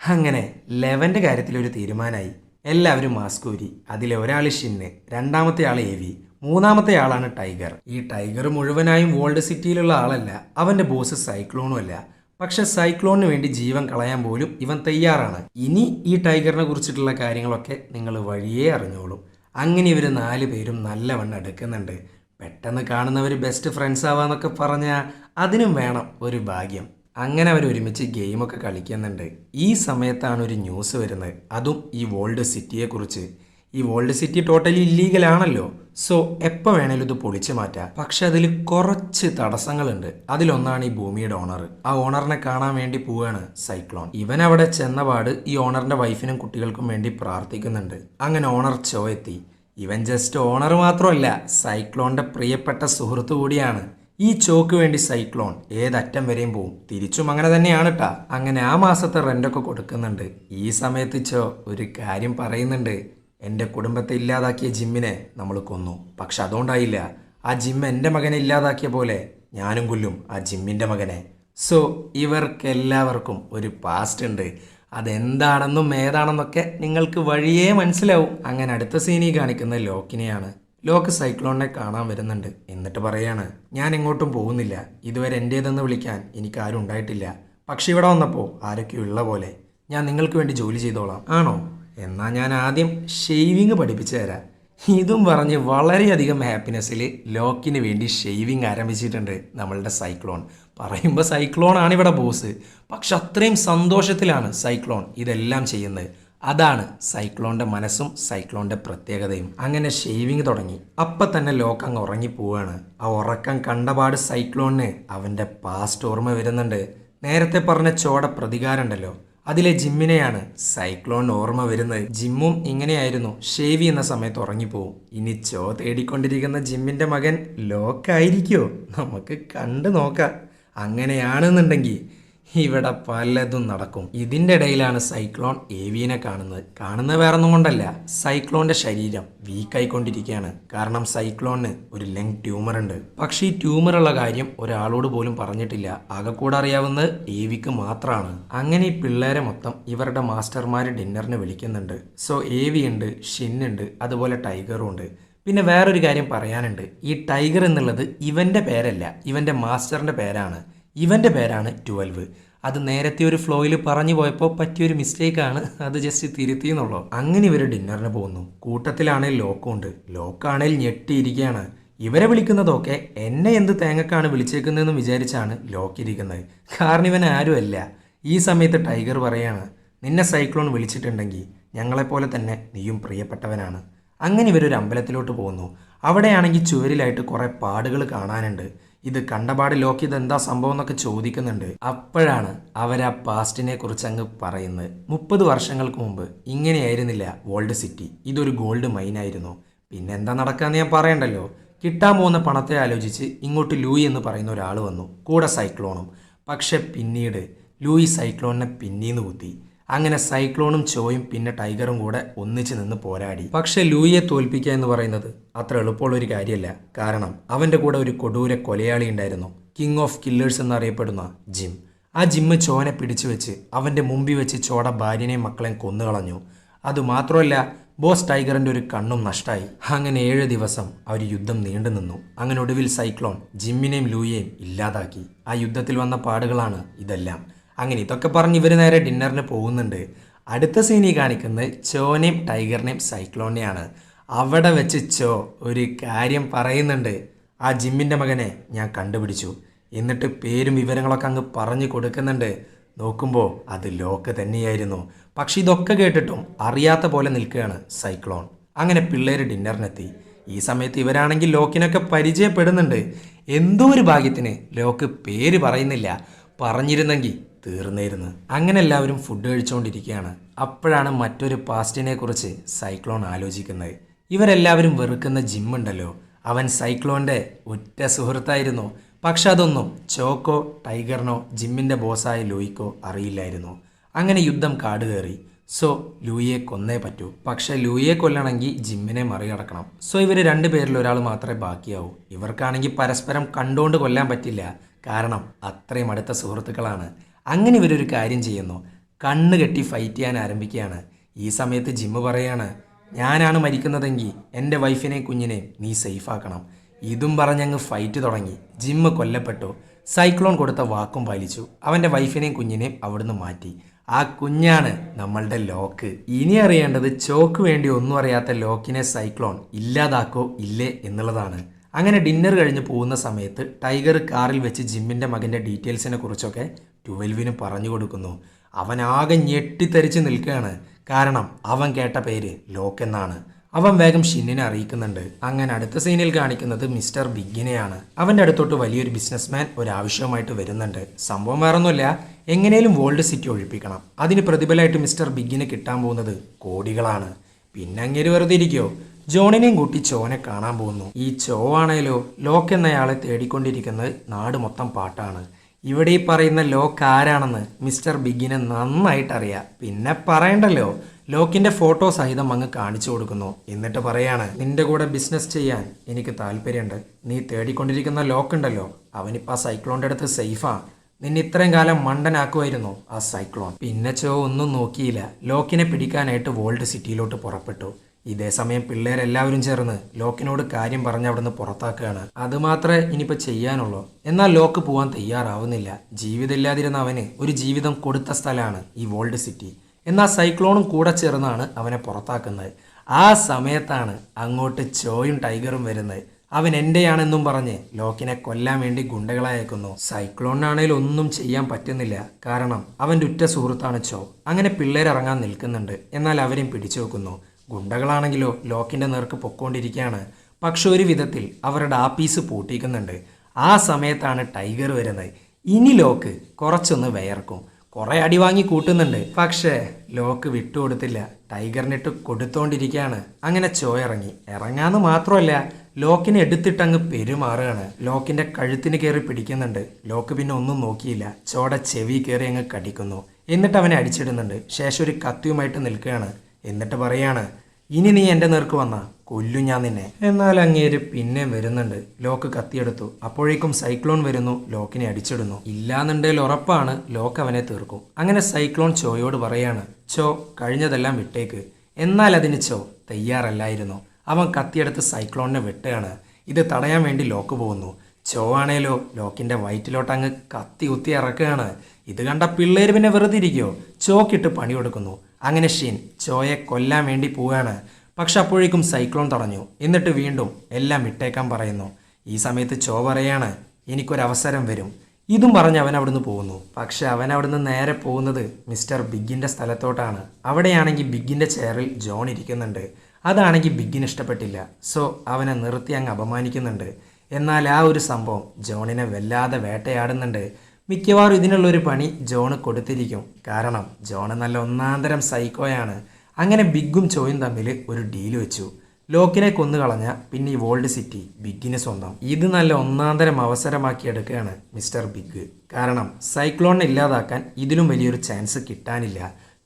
Speaker 1: അങ്ങനെ ലെവന്റെ കാര്യത്തിൽ ഒരു തീരുമാനമായി എല്ലാവരും മാസ്ക് ഊരി അതിലെ ഒരാൾ ഷിന്ന് രണ്ടാമത്തെ ആൾ എവി മൂന്നാമത്തെ ആളാണ് ടൈഗർ. ഈ ടൈഗർ മുഴുവനായും വോൾഡ് സിറ്റിയിലുള്ള ആളല്ല അവന്റെ ബോസ് സൈക്ലോണും അല്ല. പക്ഷെ സൈക്ലോണിന് വേണ്ടി ജീവൻ കളയാൻ പോലും ഇവൻ തയ്യാറാണ്. ഇനി ഈ ടൈഗറിനെ കുറിച്ചിട്ടുള്ള കാര്യങ്ങളൊക്കെ നിങ്ങൾ വഴിയേ അറിഞ്ഞോളും. അങ്ങനെ ഇവർ നാല് പേരും നല്ലവണ്ണം എടുക്കുന്നുണ്ട്. പെട്ടെന്ന് കാണുന്നവർ ബെസ്റ്റ് ഫ്രണ്ട്സ് ആവാന്നൊക്കെ പറഞ്ഞാൽ അതിനും വേണം ഒരു ഭാഗ്യം. അങ്ങനെ അവർ ഒരുമിച്ച് ഗെയിമൊക്കെ കളിക്കുന്നുണ്ട്. ഈ സമയത്താണ് ഒരു ന്യൂസ് വരുന്നത്. അതും ഈ വേൾഡ് സിറ്റിയെക്കുറിച്ച് ഈ വേൾഡ് സിറ്റി ടോട്ടലി ഇല്ലീഗൽ ആണല്ലോ. സോ എപ്പോൾ വേണേലും ഇത് പൊളിച്ചു മാറ്റാം. പക്ഷെ അതിൽ കുറച്ച് തടസ്സങ്ങളുണ്ട്. അതിലൊന്നാണ് ഈ ഭൂമിയുടെ ഓണർ ആ ഓണറിനെ കാണാൻ വേണ്ടി പോവുകയാണ് സൈക്ലോൺ ഇവൻ അവിടെ ചെന്നപാട് ഈ ഓണറിന്റെ വൈഫിനും കുട്ടികൾക്കും വേണ്ടി പ്രാർത്ഥിക്കുന്നുണ്ട്. അങ്ങനെ ഓണർ ചോ എത്തി. ഇവൻ ജസ്റ്റ് ഓണർ മാത്രമല്ല സൈക്ലോണിന്റെ പ്രിയപ്പെട്ട സുഹൃത്തു കൂടിയാണ്. ഈ ചോക്ക് വേണ്ടി സൈക്ലോൺ ഏതറ്റം വരെയും പോവും. തിരിച്ചും അങ്ങനെ തന്നെയാണ് ട്ടാ. അങ്ങനെ ആ മാസത്തെ റെന്റൊക്കെ കൊടുക്കുന്നുണ്ട്. ഈ സമയത്ത് ചോ ഒരു കാര്യം പറയുന്നുണ്ട്. എന്റെ കുടുംബത്തെ ഇല്ലാതാക്കിയ ജിമ്മിനെ നമ്മൾ കൊന്നു. പക്ഷെ അതുകൊണ്ടായില്ല. ആ ജിം എന്റെ മകനെ ഇല്ലാതാക്കിയ പോലെ ഞാനും കൊല്ലും ആ ജിമ്മിന്റെ മകനെ. സോ ഇവർക്കെല്ലാവർക്കും ഒരു പാസ്റ്റ് ഉണ്ട്. അതെന്താണെന്നും ഏതാണെന്നൊക്കെ നിങ്ങൾക്ക് വഴിയേ മനസ്സിലാവും. അങ്ങനെ അടുത്ത സീനി കാണിക്കുന്ന ലോക്കിനെയാണ്. ലോക്ക് സൈക്ലോണിനെ കാണാൻ വരുന്നുണ്ട്. എന്നിട്ട് പറയാണ് ഞാൻ എങ്ങോട്ടും പോകുന്നില്ല. ഇതുവരെ എന്റേതെന്ന് വിളിക്കാൻ എനിക്ക് ആരും ഉണ്ടായിട്ടില്ല. പക്ഷെ ഇവിടെ വന്നപ്പോൾ ആരൊക്കെ ഉള്ള പോലെ ഞാൻ നിങ്ങൾക്ക് വേണ്ടി ജോലി ചെയ്തോളാം. ആണോ? എന്നാൽ ഞാൻ ആദ്യം ഷെയ്വിങ് പഠിപ്പിച്ചു തരാം. ഇതും പറഞ്ഞ് വളരെയധികം ഹാപ്പിനെസ്സിൽ ലോക്കിന് വേണ്ടി ഷെയ്വിങ് ആരംഭിച്ചിട്ടുണ്ട് നമ്മളുടെ സൈക്ലോൺ. പറയുമ്പോൾ സൈക്ലോൺ ആണ് ഇവിടെ ബോസ് പക്ഷെ അത്രയും സന്തോഷത്തിലാണ് സൈക്ലോൺ ഇതെല്ലാം ചെയ്യുന്നത്. അതാണ് സൈക്ലോണിന്റെ മനസ്സും സൈക്ലോണിന്റെ പ്രത്യേകതയും. അങ്ങനെ ഷേവിങ് തുടങ്ങി. അപ്പം തന്നെ ലോക്ക് അങ്ങ് ഉറങ്ങി പോവാണ്. ആ ഉറക്കം കണ്ടപാട് സൈക്ലോണിന് അവന്റെ പാസ്റ്റ് ഓർമ്മ വരുന്നുണ്ട്. നേരത്തെ പറഞ്ഞ ചോട പ്രതികാരം ഉണ്ടല്ലോ. അതിലെ ജിമ്മിനെയാണ് സൈക്ലോൺ ഓർമ്മ വരുന്നത്. ജിമ്മും ഇങ്ങനെയായിരുന്നു. ഷേവ് ചെയ്യുന്ന സമയത്ത് ഉറങ്ങിപ്പോവും ഇനി ചോ തേടിക്കൊണ്ടിരിക്കുന്ന ജിമ്മിന്റെ മകൻ ലോക്കായിരിക്കോ? നമുക്ക് കണ്ടു നോക്കാം. അങ്ങനെയാണെന്നുണ്ടെങ്കിൽ ഇവിടെ പലതും നടക്കും. ഇതിന്റെ ഇടയിലാണ് സൈക്ലോൺ ഏവിയനെ കാണുന്നത്. കാണുന്നത് വേറൊന്നും കൊണ്ടല്ല സൈക്ലോണിന്റെ ശരീരം വീക്കായിക്കൊണ്ടിരിക്കുകയാണ് കാരണം സൈക്ലോണിന് ഒരു ലങ് ട്യൂമർ ഉണ്ട്. പക്ഷേ ഈ ട്യൂമർ ഉള്ള കാര്യം ഒരാളോട് പോലും പറഞ്ഞിട്ടില്ല. ആകെ കൂടെ അറിയാവുന്നത് ഏവിക്ക് മാത്രമാണ് അങ്ങനെ ഈ പിള്ളേരെ മൊത്തം ഇവരുടെ മാസ്റ്റർമാർ ഡിന്നറിന് വിളിക്കുന്നുണ്ട്. സോ ഏവി ഉണ്ട് ഷിൻ ഉണ്ട് അതുപോലെ ടൈഗറും ഉണ്ട്. പിന്നെ വേറൊരു കാര്യം പറയാനുണ്ട്. ഈ ടൈഗർ എന്നുള്ളത് ഇവന്റെ പേരല്ല ഇവന്റെ മാസ്റ്ററിന്റെ പേരാണ്. ഇവന്റെ പേരാണ് ട്വൽവ്. അത് നേരത്തെ ഒരു ഫ്ലോയിൽ പറഞ്ഞു പോയപ്പോൾ പറ്റിയൊരു മിസ്റ്റേക്കാണ്. അത് ജസ്റ്റ് തിരുത്തി എന്നുള്ളൂ അങ്ങനെ ഇവർ ഡിന്നറിന് പോകുന്നു. കൂട്ടത്തിലാണെങ്കിൽ ലോക്കുണ്ട്. ലോക്കാണേൽ ഞെട്ടിയിരിക്കുകയാണ് ഇവരെ വിളിക്കുന്നതൊക്കെ എന്നെ എന്ത് തേങ്ങക്കാണ് വിളിച്ചേക്കുന്നതെന്ന് വിചാരിച്ചാണ് ലോക്കിരിക്കുന്നത്. കാരണം ഇവൻ ആരുമല്ല. ഈ സമയത്ത് ടൈഗർ പറയാണ് നിന്നെ സൈക്ലോൺ വിളിച്ചിട്ടുണ്ടെങ്കിൽ ഞങ്ങളെപ്പോലെ തന്നെ നീയും പ്രിയപ്പെട്ടവനാണ്. അങ്ങനെ ഇവരൊരു അമ്പലത്തിലോട്ട് പോകുന്നു. അവിടെയാണെങ്കിൽ ചുവരിലായിട്ട് കുറേ പാടുകൾ കാണാനുണ്ട്. ഇത് കണ്ടപാട് ലോക്ക് ഇത് എന്താ സംഭവം എന്നൊക്കെ ചോദിക്കുന്നുണ്ട്. അപ്പോഴാണ് അവർ ആ പാസ്റ്റിനെ കുറിച്ച് അങ്ങ് പറയുന്നത്. മുപ്പത് വർഷങ്ങൾക്ക് മുമ്പ് ഇങ്ങനെയായിരുന്നില്ല വേൾഡ് സിറ്റി. ഇതൊരു ഗോൾഡ് മൈൻ ആയിരുന്നു. പിന്നെ എന്താ നടക്കാന്ന് ഞാൻ പറയണ്ടല്ലോ? കിട്ടാൻ പോകുന്ന പണത്തെ ആലോചിച്ച് ഇങ്ങോട്ട് ലൂയി എന്ന് പറയുന്ന ഒരാൾ വന്നു. കൂടെ സൈക്ലോണും. പക്ഷെ പിന്നീട് ലൂയി സൈക്ലോണിനെ പിന്നീന്ന് കുത്തി. അങ്ങനെ സൈക്ലോണും ചോയും പിന്നെ ടൈഗറും കൂടെ ഒന്നിച്ച് നിന്ന് പോരാടി. പക്ഷെ ലൂയിയെ തോൽപ്പിക്കുക എന്ന് പറയുന്നത് അത്ര എളുപ്പമുള്ള ഒരു കാര്യമല്ല. കാരണം അവന്റെ കൂടെ ഒരു കൊടൂര കൊലയാളി ഉണ്ടായിരുന്നു. കിങ് ഓഫ് കില്ലേഴ്സ് എന്നറിയപ്പെടുന്ന ജിം. ആ ജിമ്മ് ചോനെ പിടിച്ചു വെച്ച് അവന്റെ മുമ്പിൽ വെച്ച് ചോട ഭാര്യനെയും മക്കളെയും കൊന്നുകളഞ്ഞു അതുമാത്രമല്ല ബോസ് ടൈഗറിന്റെ ഒരു കണ്ണും നഷ്ടായി. അങ്ങനെ ഏഴ് ദിവസം അവർ യുദ്ധം നീണ്ടു നിന്നു. അങ്ങനെ ഒടുവിൽ സൈക്ലോൺ ജിമ്മിനെയും ലൂയെയും ഇല്ലാതാക്കി. ആ യുദ്ധത്തിൽ വന്ന പാടുകളാണ് ഇതെല്ലാം. അങ്ങനെ ഇതൊക്കെ പറഞ്ഞ് ഇവർ നേരെ ഡിന്നറിന് പോകുന്നുണ്ട്. അടുത്ത സീനി കാണിക്കുന്നത് ചോനെയും ടൈഗറിനെയും സൈക്ലോണിനെയാണ്. അവിടെ വെച്ച് ചോ ഒരു കാര്യം പറയുന്നുണ്ട്. ആ ജിമ്മിന്റെ മകനെ ഞാൻ കണ്ടുപിടിച്ചു. എന്നിട്ട് പേരും വിവരങ്ങളൊക്കെ അങ്ങ് പറഞ്ഞു കൊടുക്കുന്നുണ്ട്. നോക്കുമ്പോൾ അത് ലോക്ക് തന്നെയായിരുന്നു. പക്ഷെ ഇതൊക്കെ കേട്ടിട്ടും അറിയാത്ത പോലെ നിൽക്കുകയാണ് സൈക്ലോൺ. അങ്ങനെ പിള്ളേർ ഡിന്നറിനെത്തി. ഈ സമയത്ത് ഇവരാണെങ്കിൽ ലോക്കിനൊക്കെ പരിചയപ്പെടുന്നുണ്ട്. എന്തോ ഒരു ഭാഗ്യത്തിന് ലോക്ക് പേര് പറയുന്നില്ല. പറഞ്ഞിരുന്നെങ്കിൽ തീർന്നിരുന്നു. അങ്ങനെ എല്ലാവരും ഫുഡ് കഴിച്ചുകൊണ്ടിരിക്കുകയാണ് അപ്പോഴാണ് മറ്റൊരു പാസ്റ്റിനെ കുറിച്ച് സൈക്ലോൺ ആലോചിക്കുന്നത്. ഇവരെല്ലാവരും വെറുക്കുന്ന ജിമ്മുണ്ടല്ലോ അവൻ സൈക്ലോന്റെ ഒറ്റ സുഹൃത്തായിരുന്നു. പക്ഷെ അതൊന്നും ചോക്കോ ടൈഗറിനോ ജിമ്മിന്റെ ബോസായ ലൂയിക്കോ അറിയില്ലായിരുന്നു. അങ്ങനെ യുദ്ധം കാട് കയറി സോ ലൂയിയെ കൊന്നേ പറ്റൂ. പക്ഷെ ലൂയിയെ കൊല്ലണമെങ്കിൽ ജിമ്മിനെ മറികടക്കണം. സോ ഇവർ രണ്ടുപേരിൽ ഒരാൾ മാത്രമേ ബാക്കിയാവൂ. ഇവർക്കാണെങ്കിൽ പരസ്പരം കണ്ടുകൊണ്ട് കൊല്ലാൻ പറ്റില്ല. കാരണം അത്രയും അടുത്ത സുഹൃത്തുക്കളാണ്. അങ്ങനെ ഇവരൊരു കാര്യം ചെയ്യുന്നു. കണ്ണ് കെട്ടി ഫൈറ്റ് ചെയ്യാൻ ആരംഭിക്കുകയാണ്. ഈ സമയത്ത് ജിമ്മ് പറയാണ് ഞാനാണ് മരിക്കുന്നതെങ്കിൽ എന്റെ വൈഫിനെയും കുഞ്ഞിനെയും നീ സേഫാക്കണം ഇതും പറഞ്ഞങ്ങ് ഫൈറ്റ് തുടങ്ങി. ജിമ്മ് കൊല്ലപ്പെട്ടു. സൈക്ലോൺ കൊടുത്ത വാക്കും പാലിച്ചു. അവന്റെ വൈഫിനെയും കുഞ്ഞിനെയും അവിടുന്ന് മാറ്റി. ആ കുഞ്ഞാണ് നമ്മളുടെ ലോക്ക് ഇനി അറിയേണ്ടത് ചോക്ക് വേണ്ടി ഒന്നും അറിയാത്ത ലോക്കിനെ സൈക്ലോൺ ഇല്ലാതാക്കോ ഇല്ലേ എന്നുള്ളതാണ്. അങ്ങനെ ഡിന്നർ കഴിഞ്ഞ് പോകുന്ന സമയത്ത് ടൈഗർ കാറിൽ വെച്ച് ജിമ്മിന്റെ മകന്റെ ഡീറ്റെയിൽസിനെ കുറിച്ചൊക്കെ ട്വൽവിന് പറഞ്ഞു കൊടുക്കുന്നു. അവൻ ആകെ ഞെട്ടിത്തരിച്ച് നിൽക്കുകയാണ്. കാരണം അവൻ കേട്ട പേര് ലോക്ക് എന്നാണ്. അവൻ വേഗം ഷിന്നിനെ അറിയിക്കുന്നുണ്ട്. അങ്ങനെ അടുത്ത സീനിൽ കാണിക്കുന്നത് മിസ്റ്റർ ബിഗിനെയാണ്. അവന്റെ അടുത്തോട്ട് വലിയൊരു ബിസിനസ്മാൻ ഒരാവശ്യവുമായിട്ട് വരുന്നുണ്ട്. സംഭവം വേറൊന്നുമില്ല. എങ്ങനെയും വേൾഡ് സിറ്റി ഒഴിപ്പിക്കണം. അതിന് പ്രതിഫലമായിട്ട് മിസ്റ്റർ ബിഗിന് കിട്ടാൻ പോകുന്നത് കോടികളാണ്. പിന്നെ അങ്ങേര് വെറുതെ ഇരിക്കോ? ജോണിനെയും കൂട്ടി ചോനെ കാണാൻ പോകുന്നു. ഈ ചോ ആണേലോ ലോക്ക് എന്നയാളെ തേടിക്കൊണ്ടിരിക്കുന്നത് നാട് മൊത്തം പാട്ടാണ്. ഇവിടെ ഈ പറയുന്ന ലോക്ക് ആരാണെന്ന് മിസ്റ്റർ ബിഗിന് നന്നായിട്ട് അറിയാം. പിന്നെ പറയണ്ടല്ലോ ലോക്കിന്റെ ഫോട്ടോ സഹിതം അങ്ങ് കാണിച്ചു കൊടുക്കുന്നു. എന്നിട്ട് പറയാണ് നിന്റെ കൂടെ ബിസിനസ് ചെയ്യാൻ എനിക്ക് താല്പര്യമുണ്ട് നീ തേടിക്കൊണ്ടിരിക്കുന്ന ലോക്ക് ഉണ്ടല്ലോ അവനിപ്പോൾ ആ സൈക്ലോണിന്റെ അടുത്ത് സേഫാ നിന്നെ ഇത്രയും കാലം മണ്ടനാക്കുമായിരുന്നു ആ സൈക്ലോൺ. പിന്നെ ചോ ഒന്നും നോക്കിയില്ല. ലോക്കിനെ പിടിക്കാനായിട്ട് വോൾഡ് സിറ്റിയിലോട്ട് പുറപ്പെട്ടു. ഇതേ സമയം പിള്ളേരെല്ലാവരും ചേർന്ന് ലോക്കിനോട് കാര്യം പറഞ്ഞ് അവിടുന്ന് പുറത്താക്കുകയാണ്. അത് മാത്രമേ ഇനിയിപ്പോൾ ചെയ്യാനുള്ളൂ. എന്നാൽ ലോക്ക് പോകാൻ തയ്യാറാവുന്നില്ല. ജീവിതമില്ലാതിരുന്ന അവന് ഒരു ജീവിതം കൊടുത്ത സ്ഥലമാണ് ഈ വോൾഡ് സിറ്റി. എന്നാൽ സൈക്ലോണും കൂടെ ചേർന്നാണ് അവനെ പുറത്താക്കുന്നത്. ആ സമയത്താണ് അങ്ങോട്ട് ചോയും ടൈഗറും വരുന്നത്. അവൻ എന്റെയാണെന്നും പറഞ്ഞ് ലോക്കിനെ കൊല്ലാൻ വേണ്ടി ഗുണ്ടകളെ അയക്കുന്നു സൈക്ലോണിനാണേൽ ഒന്നും ചെയ്യാൻ പറ്റുന്നില്ല. കാരണം അവന്റെ ഉറ്റ സുഹൃത്താണ് ചോ. അങ്ങനെ പിള്ളേരിറങ്ങാൻ നിൽക്കുന്നുണ്ട്. എന്നാൽ അവരെയും പിടിച്ചു വെക്കുന്നു. ഗുണ്ടകളാണെങ്കിലോ ലോക്കിന്റെ നേർക്ക് പൊക്കോണ്ടിരിക്കുകയാണ് പക്ഷെ ഒരു വിധത്തിൽ അവരുടെ ആപ്പീസ് പൂട്ടിക്കുന്നുണ്ട്. ആ സമയത്താണ് ടൈഗർ വരുന്നത്. ഇനി ലോക്ക് കുറച്ചൊന്ന് വയർക്കും. കുറേ അടി വാങ്ങി കൂട്ടുന്നുണ്ട്. പക്ഷേ ലോക്ക് വിട്ടുകൊടുത്തില്ല. ടൈഗറിനിട്ട് കൊടുത്തോണ്ടിരിക്കുകയാണ് അങ്ങനെ ചോ ഇറങ്ങി ഇറങ്ങാന്ന് മാത്രമല്ല ലോക്കിനെ എടുത്തിട്ടങ്ങ് പെരുമാറുകയാണ്. ലോക്കിന്റെ കഴുത്തിന് കയറി പിടിക്കുന്നുണ്ട്. ലോക്ക് പിന്നെ ഒന്നും നോക്കിയില്ല. ചോട ചെവി കയറി അങ്ങ് കടിക്കുന്നു. എന്നിട്ട് അവനെ അടിച്ചിടുന്നുണ്ട്. ശേഷം ഒരു കത്തിയുമായിട്ട് നിൽക്കുകയാണ്. എന്നിട്ട് പറയാണ് ഇനി നീ എന്റെ നേർക്ക് വന്ന കൊല്ലു ഞാൻ നിന്നെ. എന്നാൽ അങ്ങേര് പിന്നെ വരുന്നുണ്ട്. ലോക്ക് കത്തിയെടുത്തു. അപ്പോഴേക്കും സൈക്ലോൺ വരുന്നു ലോക്കിനെ അടിച്ചിടുന്നു. ഇല്ലാന്നുണ്ടെങ്കിൽ ഉറപ്പാണ് ലോക്ക് അവനെ തീർക്കും. അങ്ങനെ സൈക്ലോൺ ചോയോട് പറയാണ് ചോ കഴിഞ്ഞതെല്ലാം വിട്ടേക്ക്. എന്നാൽ അതിന് ചോ തയ്യാറല്ലായിരുന്നു. അവൻ കത്തിയെടുത്ത് സൈക്ലോണിനെ വെട്ടുകയാണ് ഇത് തടയാൻ വേണ്ടി ലോക്ക് പോകുന്നു. ചോ ആണേലോ ലോക്കിന്റെ വയറ്റിലോട്ട് അങ്ങ് കത്തി കുത്തി ഇറക്കുകയാണ്. ഇത് കണ്ട പിള്ളേർ പിന്നെ വെറുതെ ഇരിക്കുമോ ചോക്കിട്ട് പണി കൊടുക്കുന്നു അങ്ങനെ ഷീൻ ചോയെ കൊല്ലാൻ വേണ്ടി പോവുകയാണ്. പക്ഷെ അപ്പോഴേക്കും സൈക്ലോൺ തടഞ്ഞു. എന്നിട്ട് വീണ്ടും എല്ലാം ഇട്ടേക്കാൻ പറയുന്നു. ഈ സമയത്ത് ചോ പറയാണ് എനിക്കൊരവസരം വരും. ഇതും പറഞ്ഞ് അവൻ അവിടുന്ന് പോകുന്നു. പക്ഷെ അവൻ അവിടുന്ന് നേരെ പോകുന്നത് മിസ്റ്റർ ബിഗിന്റെ സ്ഥലത്തോട്ടാണ്. അവിടെയാണെങ്കിൽ ബിഗിന്റെ ചെയറിൽ ജോൺ ഇരിക്കുന്നുണ്ട്. അതാണെങ്കിൽ ബിഗിന് ഇഷ്ടപ്പെട്ടില്ല. സോ അവനെ നിർത്തി അങ്ങ് അപമാനിക്കുന്നുണ്ട്. എന്നാൽ ആ ഒരു സംഭവം ജോണിനെ വല്ലാതെ വേട്ടയാടുന്നുണ്ട്. മിക്കവാറും ഇതിനുള്ളൊരു പണി ജോണ് കൊടുത്തിരിക്കും. കാരണം ജോണ് നല്ല ഒന്നാന്തരം സൈക്കോയാണ്. അങ്ങനെ ബിഗും ചോയും തമ്മിൽ ഒരു ഡീൽ വെച്ചു. ലോക്കിനെ കൊന്നുകളഞ്ഞ പിന്നെ ഈ വോൾഡ് സിറ്റി ബിഗിന് സ്വന്തം. ഇത് നല്ല ഒന്നാന്തരം അവസരമാക്കി എടുക്കുകയാണ് മിസ്റ്റർ ബിഗ്. കാരണം സൈക്ലോണിനെ ഇല്ലാതാക്കാൻ ഇതിലും വലിയൊരു ചാൻസ് കിട്ടാനില്ല.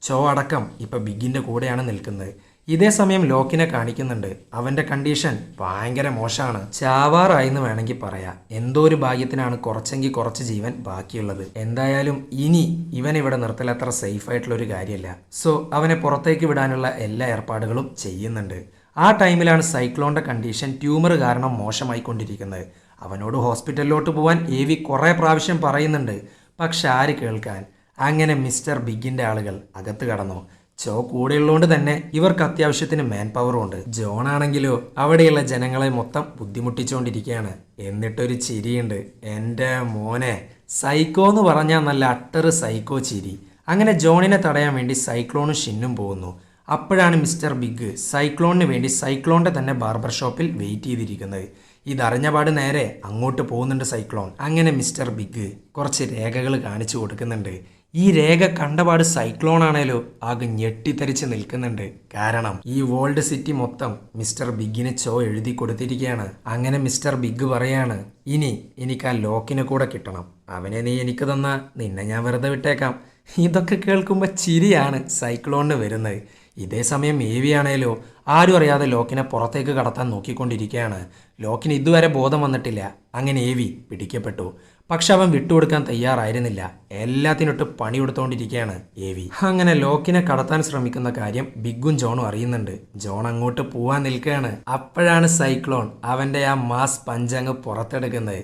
Speaker 1: ചോ അടക്കം ഇപ്പോൾ ബിഗിന്റെ കൂടെയാണ് നിൽക്കുന്നത്. ഇതേ സമയം ലോക്കിനെ കാണിക്കുന്നുണ്ട്. അവന്റെ കണ്ടീഷൻ ഭയങ്കര മോശമാണ്. ചാവാറായെന്ന് വേണമെങ്കിൽ പറയാം. എന്തോ ഒരു ഭാഗ്യത്തിനാണ് കുറച്ചെങ്കിൽ കുറച്ച് ജീവൻ ബാക്കിയുള്ളത്. എന്തായാലും ഇനി ഇവൻ ഇവിടെ നിർത്തൽ അത്ര സേഫ് ആയിട്ടുള്ള ഒരു കാര്യമല്ല. സോ അവനെ പുറത്തേക്ക് വിടാനുള്ള എല്ലാ ഏർപ്പാടുകളും ചെയ്യുന്നുണ്ട്. ആ ടൈമിലാണ് സൈക്ലോണിന്റെ കണ്ടീഷൻ ട്യൂമർ കാരണം മോശമായിക്കൊണ്ടിരിക്കുന്നത്. അവനോട് ഹോസ്പിറ്റലിലോട്ട് പോകാൻ എ വി കുറേ പ്രാവശ്യം പറയുന്നുണ്ട്. പക്ഷെ ആര് കേൾക്കാൻ? അങ്ങനെ മിസ്റ്റർ ബിഗിന്റെ ആളുകൾ അകത്ത് കടന്നു. ചോ കൂടെയുള്ളതുകൊണ്ട് തന്നെ ഇവർക്ക് അത്യാവശ്യത്തിന് മാൻ പവറും ഉണ്ട്. ജോൺ ആണെങ്കിലോ അവിടെയുള്ള ജനങ്ങളെ മൊത്തം ബുദ്ധിമുട്ടിച്ചുകൊണ്ടിരിക്കുകയാണ് എന്നിട്ടൊരു ചിരിയുണ്ട്. എന്റെ മോനെ സൈക്കോ എന്ന് പറഞ്ഞാൽ നല്ല അട്ടർ സൈക്കോ ചിരി. അങ്ങനെ ജോണിനെ തടയാൻ വേണ്ടി സൈക്ലോണും ഷിന്നും പോകുന്നു. അപ്പോഴാണ് മിസ്റ്റർ ബിഗ് സൈക്ലോണിന് വേണ്ടി സൈക്ലോണിന്റെ തന്നെ ബാർബർ ഷോപ്പിൽ വെയിറ്റ് ചെയ്തിരിക്കുന്നത്. ഇതറിഞ്ഞ പാട് നേരെ അങ്ങോട്ട് പോകുന്നുണ്ട് സൈക്ലോൺ. അങ്ങനെ മിസ്റ്റർ ബിഗ് കുറച്ച് രേഖകൾ കാണിച്ചു കൊടുക്കുന്നുണ്ട്. ഈ രേഖ കണ്ടപാട് സൈക്ലോൺ ആണേലോ ആകെ ഞെട്ടിത്തരിച്ച് നിൽക്കുന്നുണ്ട്. കാരണം ഈ വേൾഡ് സിറ്റി മൊത്തം മിസ്റ്റർ ബിഗിന് ചോ എഴുതി കൊടുത്തിരിക്കുകയാണ് അങ്ങനെ മിസ്റ്റർ ബിഗ് പറയാണ് ഇനി എനിക്ക് ആ ലോക്കിനെ കൂടെ കിട്ടണം. അവനെ നീ എനിക്ക് തന്നാ നിന്നെ ഞാൻ വെറുതെ വിട്ടേക്കാം. ഇതൊക്കെ കേൾക്കുമ്പോൾ ചിരിയാണ് സൈക്ലോണിന് വരുന്നത്. ഇതേ സമയം ഏവിയാണേലോ ആരും അറിയാതെ ലോക്കിനെ പുറത്തേക്ക് കടത്താൻ നോക്കിക്കൊണ്ടിരിക്കുകയാണ് ലോക്കിന് ഇതുവരെ ബോധം വന്നിട്ടില്ല. അങ്ങനെ ഏവി പിടിക്കപ്പെട്ടു. പക്ഷെ അവൻ വിട്ടുകൊടുക്കാൻ തയ്യാറായിരുന്നില്ല. എല്ലാത്തിനൊട്ട് പണി എ വി അങ്ങനെ ലോക്കിനെ കടത്താൻ ശ്രമിക്കുന്ന കാര്യം ബിഗും ജോണും അറിയുന്നുണ്ട്. ജോൺ അങ്ങോട്ട് പോവാൻ നിൽക്കുകയാണ്. അപ്പോഴാണ് സൈക്ലോൺ അവന്റെ ആ മാസ് പഞ്ചങ്ങ് പുറത്തെടുക്കുന്നത്.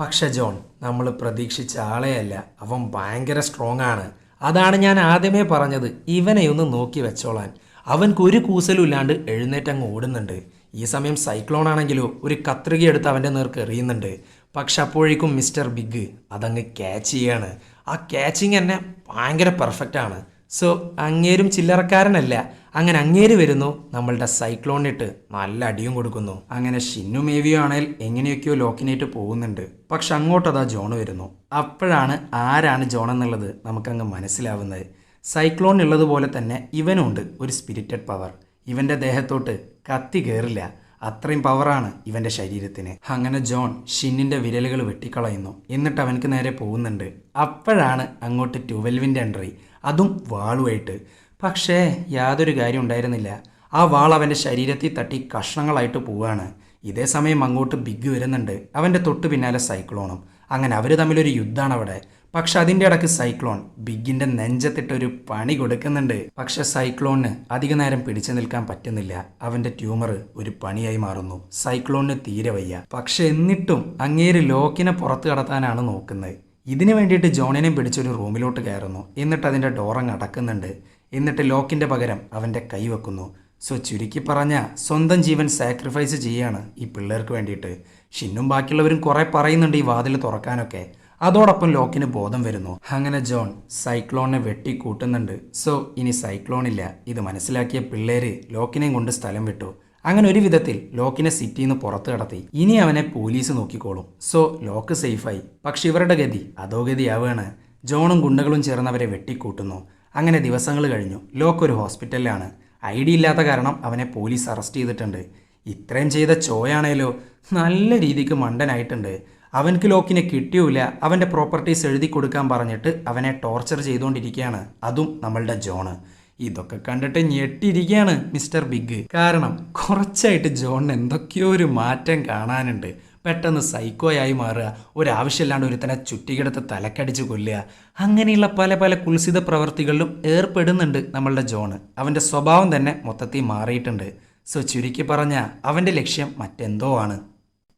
Speaker 1: പക്ഷെ ജോൺ നമ്മൾ പ്രതീക്ഷിച്ച ആളെയല്ല. അവൻ ഭയങ്കര സ്ട്രോങ് ആണ്. അതാണ് ഞാൻ ആദ്യമേ പറഞ്ഞത്. ഇവനെ ഒന്ന് നോക്കി വെച്ചോളാൻ. അവൻക്ക് ഒരു കൂസലും ഇല്ലാണ്ട് എഴുന്നേറ്റങ്ങ് ഓടുന്നുണ്ട്. ഈ സമയം സൈക്ലോൺ ആണെങ്കിലോ ഒരു കത്രിക എടുത്ത് അവന്റെ നേർക്ക് എറിയുന്നുണ്ട്. പക്ഷെ അപ്പോഴേക്കും മിസ്റ്റർ ബിഗ് അതങ്ങ് ക്യാച്ച് ചെയ്യാണ്. ആ ക്യാച്ചിങ് തന്നെ ഭയങ്കര പെർഫെക്റ്റ് ആണ്. സോ അങ്ങേരും ചില്ലറക്കാരനല്ല. അങ്ങനെ അങ്ങേര് വരുന്നു നമ്മളുടെ സൈക്ലോണിട്ട് നല്ല അടിയും കൊടുക്കുന്നു. അങ്ങനെ ഷിന്നു മേവിയോ ആണേൽ എങ്ങനെയൊക്കെയോ ലോക്കിനേറ്റ് പോകുന്നുണ്ട്. പക്ഷെ അങ്ങോട്ടതാ ജോൺ വരുന്നു. അപ്പോഴാണ് ആരാണ് ജോൺ എന്നുള്ളത് നമുക്കങ്ങ് മനസ്സിലാവുന്നത്. സൈക്ലോൺ ഉള്ളതുപോലെ തന്നെ ഇവനുണ്ട് ഒരു സ്പിരിറ്റഡ് പവർ ഇവന്റെ ദേഹത്തോട്ട് കത്തി കയറില്ല അത്രയും പവറാണ് ഇവന്റെ ശരീരത്തിന്. അങ്ങനെ ജോൺ ഷിന്നിന്റെ വിരലുകൾ വെട്ടിക്കളയുന്നു. എന്നിട്ട് അവനക്ക് നേരെ പോകുന്നുണ്ട്. അപ്പോഴാണ് അങ്ങോട്ട് ട്യൂവെൽവിന്റെ എൻട്രി. അതും വാളുമായിട്ട് പക്ഷേ യാതൊരു കാര്യം ഉണ്ടായിരുന്നില്ല. ആ വാൾ അവന്റെ ശരീരത്തിൽ തട്ടി കഷ്ണങ്ങളായിട്ട് പോവുകയാണ് ഇതേ സമയം അങ്ങോട്ട് ബിഗ് വരുന്നുണ്ട്. അവന്റെ തൊട്ട് പിന്നാലെ സൈക്ലോണും. അങ്ങനെ അവർ തമ്മിലൊരു യുദ്ധമാണ് അവിടെ പക്ഷെ അതിന്റെ ഇടയ്ക്ക് സൈക്ലോൺ ബിഗിന്റെ നെഞ്ചത്തിട്ടൊരു പണി കൊടുക്കുന്നുണ്ട്. പക്ഷെ സൈക്ലോണിന് അധിക നേരം പിടിച്ചു നിൽക്കാൻ പറ്റുന്നില്ല. അവന്റെ ട്യൂമർ ഒരു പണിയായി മാറുന്നു. സൈക്ലോണിന് തീരെ വയ്യ. പക്ഷെ എന്നിട്ടും അങ്ങേര് ലോക്കിനെ പുറത്ത് കടത്താനാണ് നോക്കുന്നത്. ഇതിനു വേണ്ടിയിട്ട് ജോണിനെയും പിടിച്ചൊരു റൂമിലോട്ട് കയറുന്നു. എന്നിട്ട് അതിന്റെ ഡോറങ്ങ് അടക്കുന്നുണ്ട്. എന്നിട്ട് ലോക്കിന്റെ പകരം അവന്റെ കൈ വെക്കുന്നു. സോ ചുരുക്കി പറഞ്ഞ സ്വന്തം ജീവൻ സാക്രിഫൈസ് ചെയ്യാണ് ഈ പിള്ളേർക്ക് വേണ്ടിയിട്ട്. ഷിന്നും ബാക്കിയുള്ളവരും കുറേ പറയുന്നുണ്ട് ഈ വാതിൽ തുറക്കാനൊക്കെ. അതോടൊപ്പം ലോക്കിന് ബോധം വരുന്നു. അങ്ങനെ ജോൺ സൈക്ലോണിനെ വെട്ടിക്കൂട്ടുന്നുണ്ട്. സോ ഇനി സൈക്ലോൺ ഇല്ല ഇത് മനസ്സിലാക്കിയ പിള്ളേര് ലോക്കിനെയും കൊണ്ട് സ്ഥലം വിട്ടു. അങ്ങനെ ഒരു വിധത്തിൽ ലോക്കിനെ സിറ്റിയിൽ നിന്ന് പുറത്തു കടത്തി. ഇനി അവനെ പോലീസ് നോക്കിക്കോളും. സോ ലോക്ക് സേഫായി. പക്ഷെ ഇവരുടെ ഗതി അധോഗതിയാവുകയാണ് ജോണും ഗുണ്ടകളും ചേർന്ന് അവരെ വെട്ടിക്കൂട്ടുന്നു. അങ്ങനെ ദിവസങ്ങൾ കഴിഞ്ഞു. ലോക്ക് ഒരു ഹോസ്പിറ്റലിലാണ്. ഐ ഡി ഇല്ലാത്ത കാരണം അവനെ പോലീസ് അറസ്റ്റ് ചെയ്തിട്ടുണ്ട്. ഇത്രയും ചെയ്ത ചോയാണേലോ. നല്ല രീതിക്ക് മണ്ടനായിട്ടുണ്ട്. അവൻക്ക് ലോക്കിനെ കിട്ടിയൂല അവന്റെ പ്രോപ്പർട്ടീസ് എഴുതി കൊടുക്കാൻ പറഞ്ഞിട്ട് അവനെ ടോർച്ചർ ചെയ്തുകൊണ്ടിരിക്കുകയാണ് അതും നമ്മളുടെ ജോണ് ഇതൊക്കെ കണ്ടിട്ട് ഞെട്ടിയിരിക്കുകയാണ് മിസ്റ്റർ ബിഗ്. കാരണം കുറച്ചായിട്ട് ജോണിന് എന്തൊക്കെയോ ഒരു മാറ്റം കാണാനുണ്ട്. പെട്ടെന്ന് സൈക്കോയായി മാറുക ഒരാവശ്യമില്ലാണ്ട് ഒരുത്തനെ ചുറ്റികിടത്ത് തലക്കടിച്ച് കൊല്ലുക. അങ്ങനെയുള്ള പല പല കുൽസിത പ്രവൃത്തികളിലും ഏർപ്പെടുന്നുണ്ട് നമ്മളുടെ ജോണ് അവന്റെ സ്വഭാവം തന്നെ മൊത്തത്തിൽ മാറിയിട്ടുണ്ട്. സോ ചുരുക്കി പറഞ്ഞാൽ അവന്റെ ലക്ഷ്യം മറ്റെന്തോ ആണ്.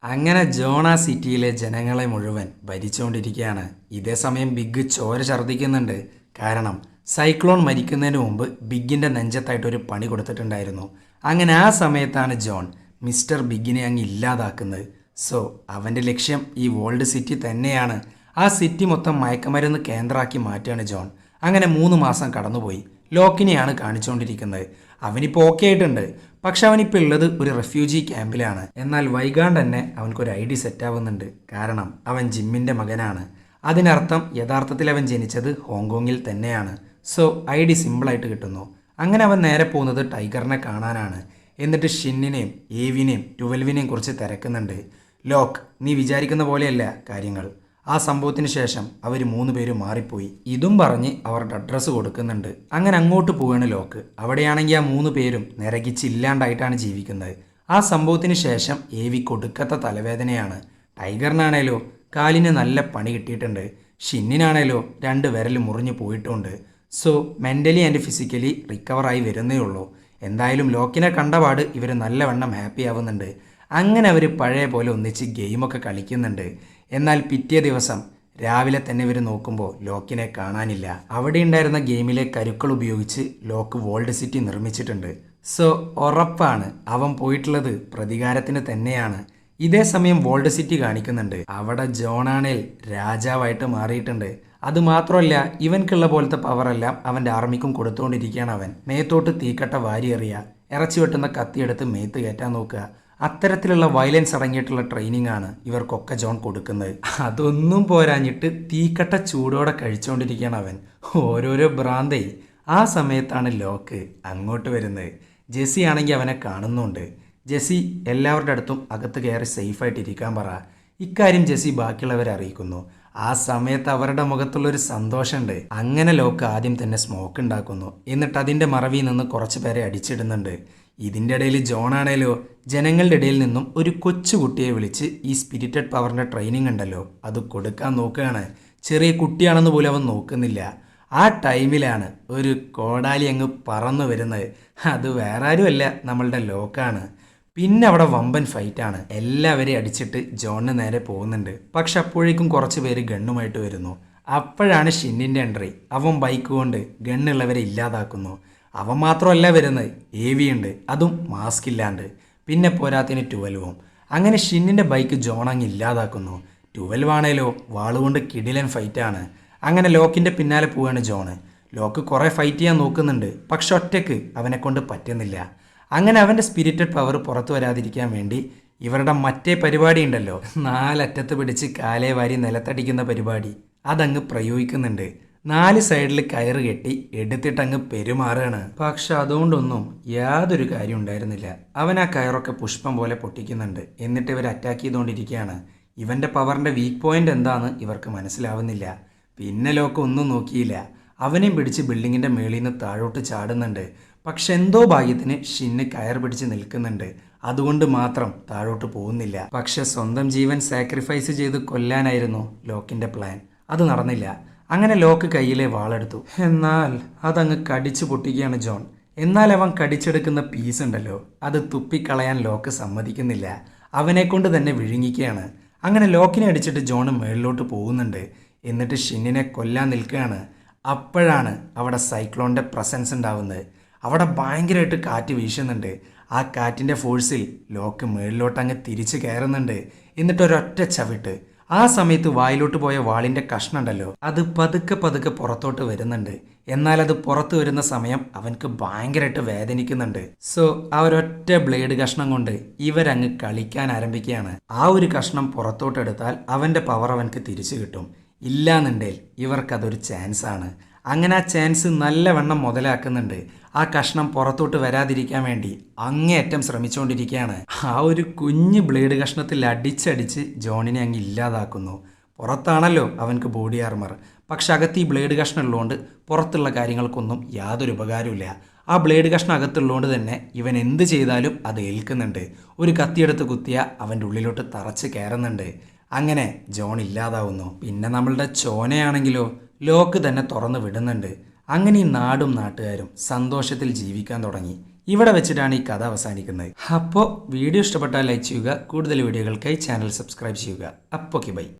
Speaker 1: അങ്ങനെ ജോണ സിറ്റിയിലെ ജനങ്ങളെ മുഴുവൻ ഭരിച്ചുകൊണ്ടിരിക്കുകയാണ് ഇതേ സമയം ബിഗ് ചോര ഛർദ്ദിക്കുന്നുണ്ട്. കാരണം സൈക്ലോൺ മരിക്കുന്നതിന് മുമ്പ് ബിഗിന്റെ നെഞ്ചത്തായിട്ട് ഒരു പണി കൊടുത്തിട്ടുണ്ടായിരുന്നു. അങ്ങനെ ആ സമയത്താണ് ജോൺ മിസ്റ്റർ ബിഗിനെ അങ്ങ് ഇല്ലാതാക്കുന്നത്. സോ അവന്റെ ലക്ഷ്യം ഈ വേൾഡ് സിറ്റി തന്നെയാണ്. ആ സിറ്റി മൊത്തം മയക്കമരുന്ന് കേന്ദ്രമാക്കി മാറ്റുകയാണ് ജോൺ. അങ്ങനെ മൂന്ന് മാസം കടന്നുപോയി. ലോക്കിനെയാണ് കാണിച്ചുകൊണ്ടിരിക്കുന്നത് അവനിപ്പോൾ ഓക്കെ ആയിട്ടുണ്ട്. പക്ഷെ അവനിപ്പോൾ ഉള്ളത് ഒരു റെഫ്യൂജി ക്യാമ്പിലാണ് എന്നാൽ വൈകാണ്ട് തന്നെ അവനക്കൊരു ഐ ഡി സെറ്റ് ആവുന്നുണ്ട്. കാരണം അവൻ ജിമ്മിന്റെ മകനാണ്. അതിനർത്ഥം യഥാർത്ഥത്തിൽ അവൻ ജനിച്ചത് ഹോങ്കോങ്ങിൽ തന്നെയാണ്. സോ ഐ ഡി സിമ്പിളായിട്ട് കിട്ടുന്നു. അങ്ങനെ അവൻ നേരെ പോകുന്നത് ടൈഗറിനെ കാണാനാണ്. എന്നിട്ട് ഷിന്നിനെയും ഏവിനെയും ട്വൽവിനെയും കുറിച്ച് തിരക്കുന്നുണ്ട്. ലോക്ക് നീ വിചാരിക്കുന്ന പോലെയല്ല കാര്യങ്ങൾ. ആ സംഭവത്തിന് ശേഷം അവർ മൂന്ന് പേര് മാറിപ്പോയി. ഇതും പറഞ്ഞ് അവരുടെ അഡ്രസ്സ് കൊടുക്കുന്നുണ്ട്. അങ്ങനെ അങ്ങോട്ട് പോവുകയാണ് ലോക്ക്. അവിടെയാണെങ്കിൽ ആ മൂന്ന് പേരും നിരകിച്ചില്ലാണ്ടായിട്ടാണ് ജീവിക്കുന്നത്. ആ സംഭവത്തിന് ശേഷം ഏവി കൊടുക്കത്ത തലവേദനയാണ്. ടൈഗറിനാണേലോ കാലിന് നല്ല പണി കിട്ടിയിട്ടുണ്ട്. ഷിന്നിനാണേലോ രണ്ട് വിരൽ മുറിഞ്ഞു പോയിട്ടുണ്ട്. സോ മെന്റലി ആൻഡ് ഫിസിക്കലി റിക്കവറായി വരുന്നേ ഉള്ളൂ. എന്തായാലും ലോക്കിനെ കണ്ടപാട് ഇവർ നല്ലവണ്ണം ഹാപ്പി ആവുന്നുണ്ട്. അങ്ങനെ അവർ പഴയ പോലെ ഒന്നിച്ച് ഗെയിമൊക്കെ കളിക്കുന്നുണ്ട്. എന്നാൽ പിറ്റേ ദിവസം രാവിലെ തന്നെ ഇവർ നോക്കുമ്പോൾ ലോക്കിനെ കാണാനില്ല. അവിടെ ഉണ്ടായിരുന്ന ഗെയിമിലെ കരുക്കൾ ഉപയോഗിച്ച് ലോക്ക് വോൾഡ് സിറ്റി നിർമ്മിച്ചിട്ടുണ്ട്. സോ ഉറപ്പാണ് അവൻ പോയിട്ടുള്ളത് പ്രതികാരത്തിന് തന്നെയാണ്. ഇതേ സമയം വോൾഡ് സിറ്റി കാണിക്കുന്നുണ്ട്. അവിടെ ജോണാണേൽ രാജാവായിട്ട് മാറിയിട്ടുണ്ട്. അത് മാത്രമല്ല ഇവൻക്കുള്ള പോലത്തെ പവറെല്ലാം അവന്റെ ആർമിക്കും കൊടുത്തുകൊണ്ടിരിക്കുകയാണ് അവൻ. മേത്തോട്ട് തീക്കട്ട വാരിയെറിയ ഇറച്ചി വെട്ടുന്ന കത്തിയെടുത്ത് മേത്ത് കയറ്റാൻ നോക്കുക. അത്തരത്തിലുള്ള വയലൻസ് അടങ്ങിയിട്ടുള്ള ട്രെയിനിങ് ആണ് ഇവർക്കൊക്കെ ജോൺ കൊടുക്കുന്നത്. അതൊന്നും പോരാഞ്ഞിട്ട് തീക്കട്ട ചൂടോടെ കഴിച്ചുകൊണ്ടിരിക്കുകയാണ് അവൻ. ഓരോരോ ഭ്രാന്തേ ആ സമയത്താണ് ലോക്ക് അങ്ങോട്ട് വരുന്നത്. ജെസ്സി ആണെങ്കിൽ അവനെ കാണുന്നുണ്ട്. ജെസ്സി എല്ലാവരുടെ അടുത്തും അകത്ത് കയറി സേഫായിട്ട് ഇരിക്കാൻ പറ. ഇക്കാര്യം ജെസ്സി ബാക്കിയുള്ളവരെ അറിയിക്കുന്നു. ആ സമയത്ത് അവരുടെ മുഖത്തുള്ളൊരു സന്തോഷമുണ്ട്. അങ്ങനെ ലോക്ക് ആദ്യം തന്നെ സ്മോക്ക് ഉണ്ടാക്കുന്നു. എന്നിട്ട് അതിന്റെ മറവിൽ നിന്ന് കുറച്ച് പേരെ അടിച്ചിടുന്നുണ്ട്. ഇതിന്റെ ഇടയിൽ ജോണാണേലോ ജനങ്ങളുടെ ഇടയിൽ നിന്നും ഒരു കൊച്ചുകുട്ടിയെ വിളിച്ച് ഈ സ്പിരിറ്റഡ് പവറിന്റെ ട്രെയിനിങ് ഉണ്ടല്ലോ അത് കൊടുക്കാൻ നോക്കുകയാണ്. ചെറിയ കുട്ടിയാണെന്ന് പോലും അവൻ നോക്കുന്നില്ല. ആ ടൈമിലാണ് ഒരു കോടാലി അങ്ങ് പറന്നു വരുന്നത്. അത് വേറെ ആരുമല്ല നമ്മളുടെ ലോക്കാണ്. പിന്നെ അവിടെ വമ്പൻ ഫൈറ്റാണ് എല്ലാവരെയും അടിച്ചിട്ട് ജോണിന് നേരെ പോകുന്നുണ്ട്. പക്ഷെ അപ്പോഴേക്കും കുറച്ച് പേര് ഗണ്ണുമായിട്ട് വരുന്നു. അപ്പോഴാണ് ഷിന്നിന്റെ എൻട്രി അവൻ ബൈക്ക് കൊണ്ട് ഗണ്ണുള്ളവരെ ഇല്ലാതാക്കുന്നു. അവൻ മാത്രമല്ല വരുന്നത്. എ വി ഉണ്ട്. അതും മാസ്ക് ഇല്ലാണ്ട്. പിന്നെ പോരാത്തിന് ട്വൽവും. അങ്ങനെ ഷിന്നിന്റെ ബൈക്ക് അങ്ങ് ഇല്ലാതാക്കുന്നു. ട്വൽവാണേലോ വാളുകൊണ്ട് കിടിലൻ ഫൈറ്റാണ് അങ്ങനെ ലോക്കിന്റെ പിന്നാലെ പോവുകയാണ് ജോണ് ലോക്ക് കുറേ ഫൈറ്റ് ചെയ്യാൻ നോക്കുന്നുണ്ട്. പക്ഷെ ഒറ്റയ്ക്ക് അവനെ കൊണ്ട് പറ്റുന്നില്ല. അങ്ങനെ അവന്റെ സ്പിരിറ്റഡ് പവർ പുറത്തു വരാതിരിക്കാൻ വേണ്ടി ഇവരുടെ മറ്റേ പരിപാടി ഉണ്ടല്ലോ. നാലറ്റത്ത് പിടിച്ച് കാലേ വാരി നിലത്തടിക്കുന്ന പരിപാടി. അതങ്ങ് പ്രയോഗിക്കുന്നുണ്ട്. നാല് സൈഡിൽ കയറ് കെട്ടി എടുത്തിട്ടങ്ങ് പെരുമാറുകയാണ് പക്ഷെ അതുകൊണ്ടൊന്നും യാതൊരു കാര്യം ഉണ്ടായിരുന്നില്ല. അവൻ ആ കയറൊക്കെ പുഷ്പം പോലെ പൊട്ടിക്കുന്നുണ്ട്. എന്നിട്ട് ഇവർ അറ്റാക്ക് ചെയ്തുകൊണ്ടിരിക്കുകയാണ്. ഇവന്റെ പവറിന്റെ വീക്ക് പോയിന്റ് എന്താന്ന് ഇവർക്ക് മനസ്സിലാവുന്നില്ല. പിന്നെ ലോക്ക് ഒന്നും നോക്കിയില്ല. അവനെയും പിടിച്ച് ബിൽഡിങ്ങിന്റെ മേളിൽ നിന്ന് താഴോട്ട് ചാടുന്നുണ്ട്. പക്ഷെ എന്തോ ഭാഗ്യത്തിന് ഷിന്ന് കയർ പിടിച്ച് നിൽക്കുന്നുണ്ട്. അതുകൊണ്ട് മാത്രം താഴോട്ട് പോകുന്നില്ല. പക്ഷെ സ്വന്തം ജീവൻ സാക്രിഫൈസ് ചെയ്ത് കൊല്ലാനായിരുന്നു ലോക്കിന്റെ പ്ലാൻ അത് നടന്നില്ല. അങ്ങനെ ലോക്ക് കയ്യിലെ വാളെടുത്തു. എന്നാൽ അതങ്ങ് കടിച്ചു പൊട്ടിക്കുകയാണ് ജോൺ. എന്നാൽ അവൻ കടിച്ചെടുക്കുന്ന പീസ് ഉണ്ടല്ലോ അത് തുപ്പിക്കളയാൻ ലോക്ക് സമ്മതിക്കുന്നില്ല. അവനെ കൊണ്ട് തന്നെ വിഴുങ്ങിക്കുകയാണ്. അങ്ങനെ ലോക്കിനെ അടിച്ചിട്ട് ജോൺ മേളിലോട്ട് പോകുന്നുണ്ട്. എന്നിട്ട് ഷിന്നിനെ കൊല്ലാൻ നിൽക്കുകയാണ്. അപ്പോഴാണ് അവിടെ സൈക്ലോണിന്റെ പ്രസൻസ് ഉണ്ടാവുന്നത്. അവിടെ ഭയങ്കരമായിട്ട് കാറ്റ് വീശുന്നുണ്ട്. ആ കാറ്റിന്റെ ഫോഴ്സിൽ ലോക്ക് മേളിലോട്ട് അങ്ങ് തിരിച്ച് കയറുന്നുണ്ട്. എന്നിട്ട് ഒരൊറ്റ ചവിട്ട് ആ സമയത്ത് വായിലോട്ട് പോയ വാളിന്റെ കഷ്ണുണ്ടല്ലോ. അത് പതുക്കെ പതുക്കെ പുറത്തോട്ട് വരുന്നുണ്ട്. എന്നാൽ അത് പുറത്തു വരുന്ന സമയം അവൻക്ക് ഭയങ്കരമായിട്ട് വേദനിക്കുന്നുണ്ട്. സോ ആ ഒരൊറ്റ ബ്ലേഡ് കഷ്ണം കൊണ്ട് ഇവരങ്ങ് കളിക്കാൻ ആരംഭിക്കുകയാണ്. ആ ഒരു കഷ്ണം പുറത്തോട്ടെടുത്താൽ അവന്റെ പവർ അവൻക്ക് തിരിച്ചു കിട്ടും. ഇല്ലാന്നുണ്ടേൽ ഇവർക്കതൊരു ചാൻസ് ആണ്. അങ്ങനെ ആ ചാൻസ് നല്ലവണ്ണം മുതലാക്കുന്നുണ്ട്. ആ കഷ്ണം പുറത്തോട്ട് വരാതിരിക്കാൻ വേണ്ടി അങ്ങേയറ്റം ശ്രമിച്ചുകൊണ്ടിരിക്കുകയാണ്. ആ ഒരു കുഞ്ഞ് ബ്ലേഡ് കഷ്ണത്തിൽ അടിച്ചടിച്ച് ജോണിനെ അങ്ങ് ഇല്ലാതാക്കുന്നു. പുറത്താണല്ലോ അവൻക്ക് ബോഡി ആർമർ. പക്ഷെ അകത്ത് ഈ ബ്ലേഡ് കഷ്ണം ഉള്ളതുകൊണ്ട് പുറത്തുള്ള കാര്യങ്ങൾക്കൊന്നും യാതൊരു ഉപകാരമില്ല ആ ബ്ലേഡ് കഷ്ണം അകത്തുള്ളതുകൊണ്ട് തന്നെ ഇവൻ എന്ത് ചെയ്താലും അത് ഏൽക്കുന്നുണ്ട്. ഒരു കത്തിയെടുത്ത് കുത്തിയ അവന്റെ ഉള്ളിലോട്ട് തറച്ച് കയറുന്നുണ്ട്. അങ്ങനെ ജോൺ ഇല്ലാതാവുന്നു. പിന്നെ നമ്മളുടെ ചോനയാണെങ്കിലോ ലോക്ക് തന്നെ തുറന്ന് വിടുന്നുണ്ട്. അങ്ങനെ ഈ നാടും നാട്ടുകാരും സന്തോഷത്തിൽ ജീവിക്കാൻ തുടങ്ങി. ഇവിടെ വെച്ചിട്ടാണ് ഈ കഥ അവസാനിക്കുന്നത്. അപ്പോൾ വീഡിയോ ഇഷ്ടപ്പെട്ടാൽ ലൈക്ക് ചെയ്യുക കൂടുതൽ വീഡിയോകൾക്കായി ചാനൽ സബ്സ്ക്രൈബ് ചെയ്യുക. അപ്പോൾ ബൈ.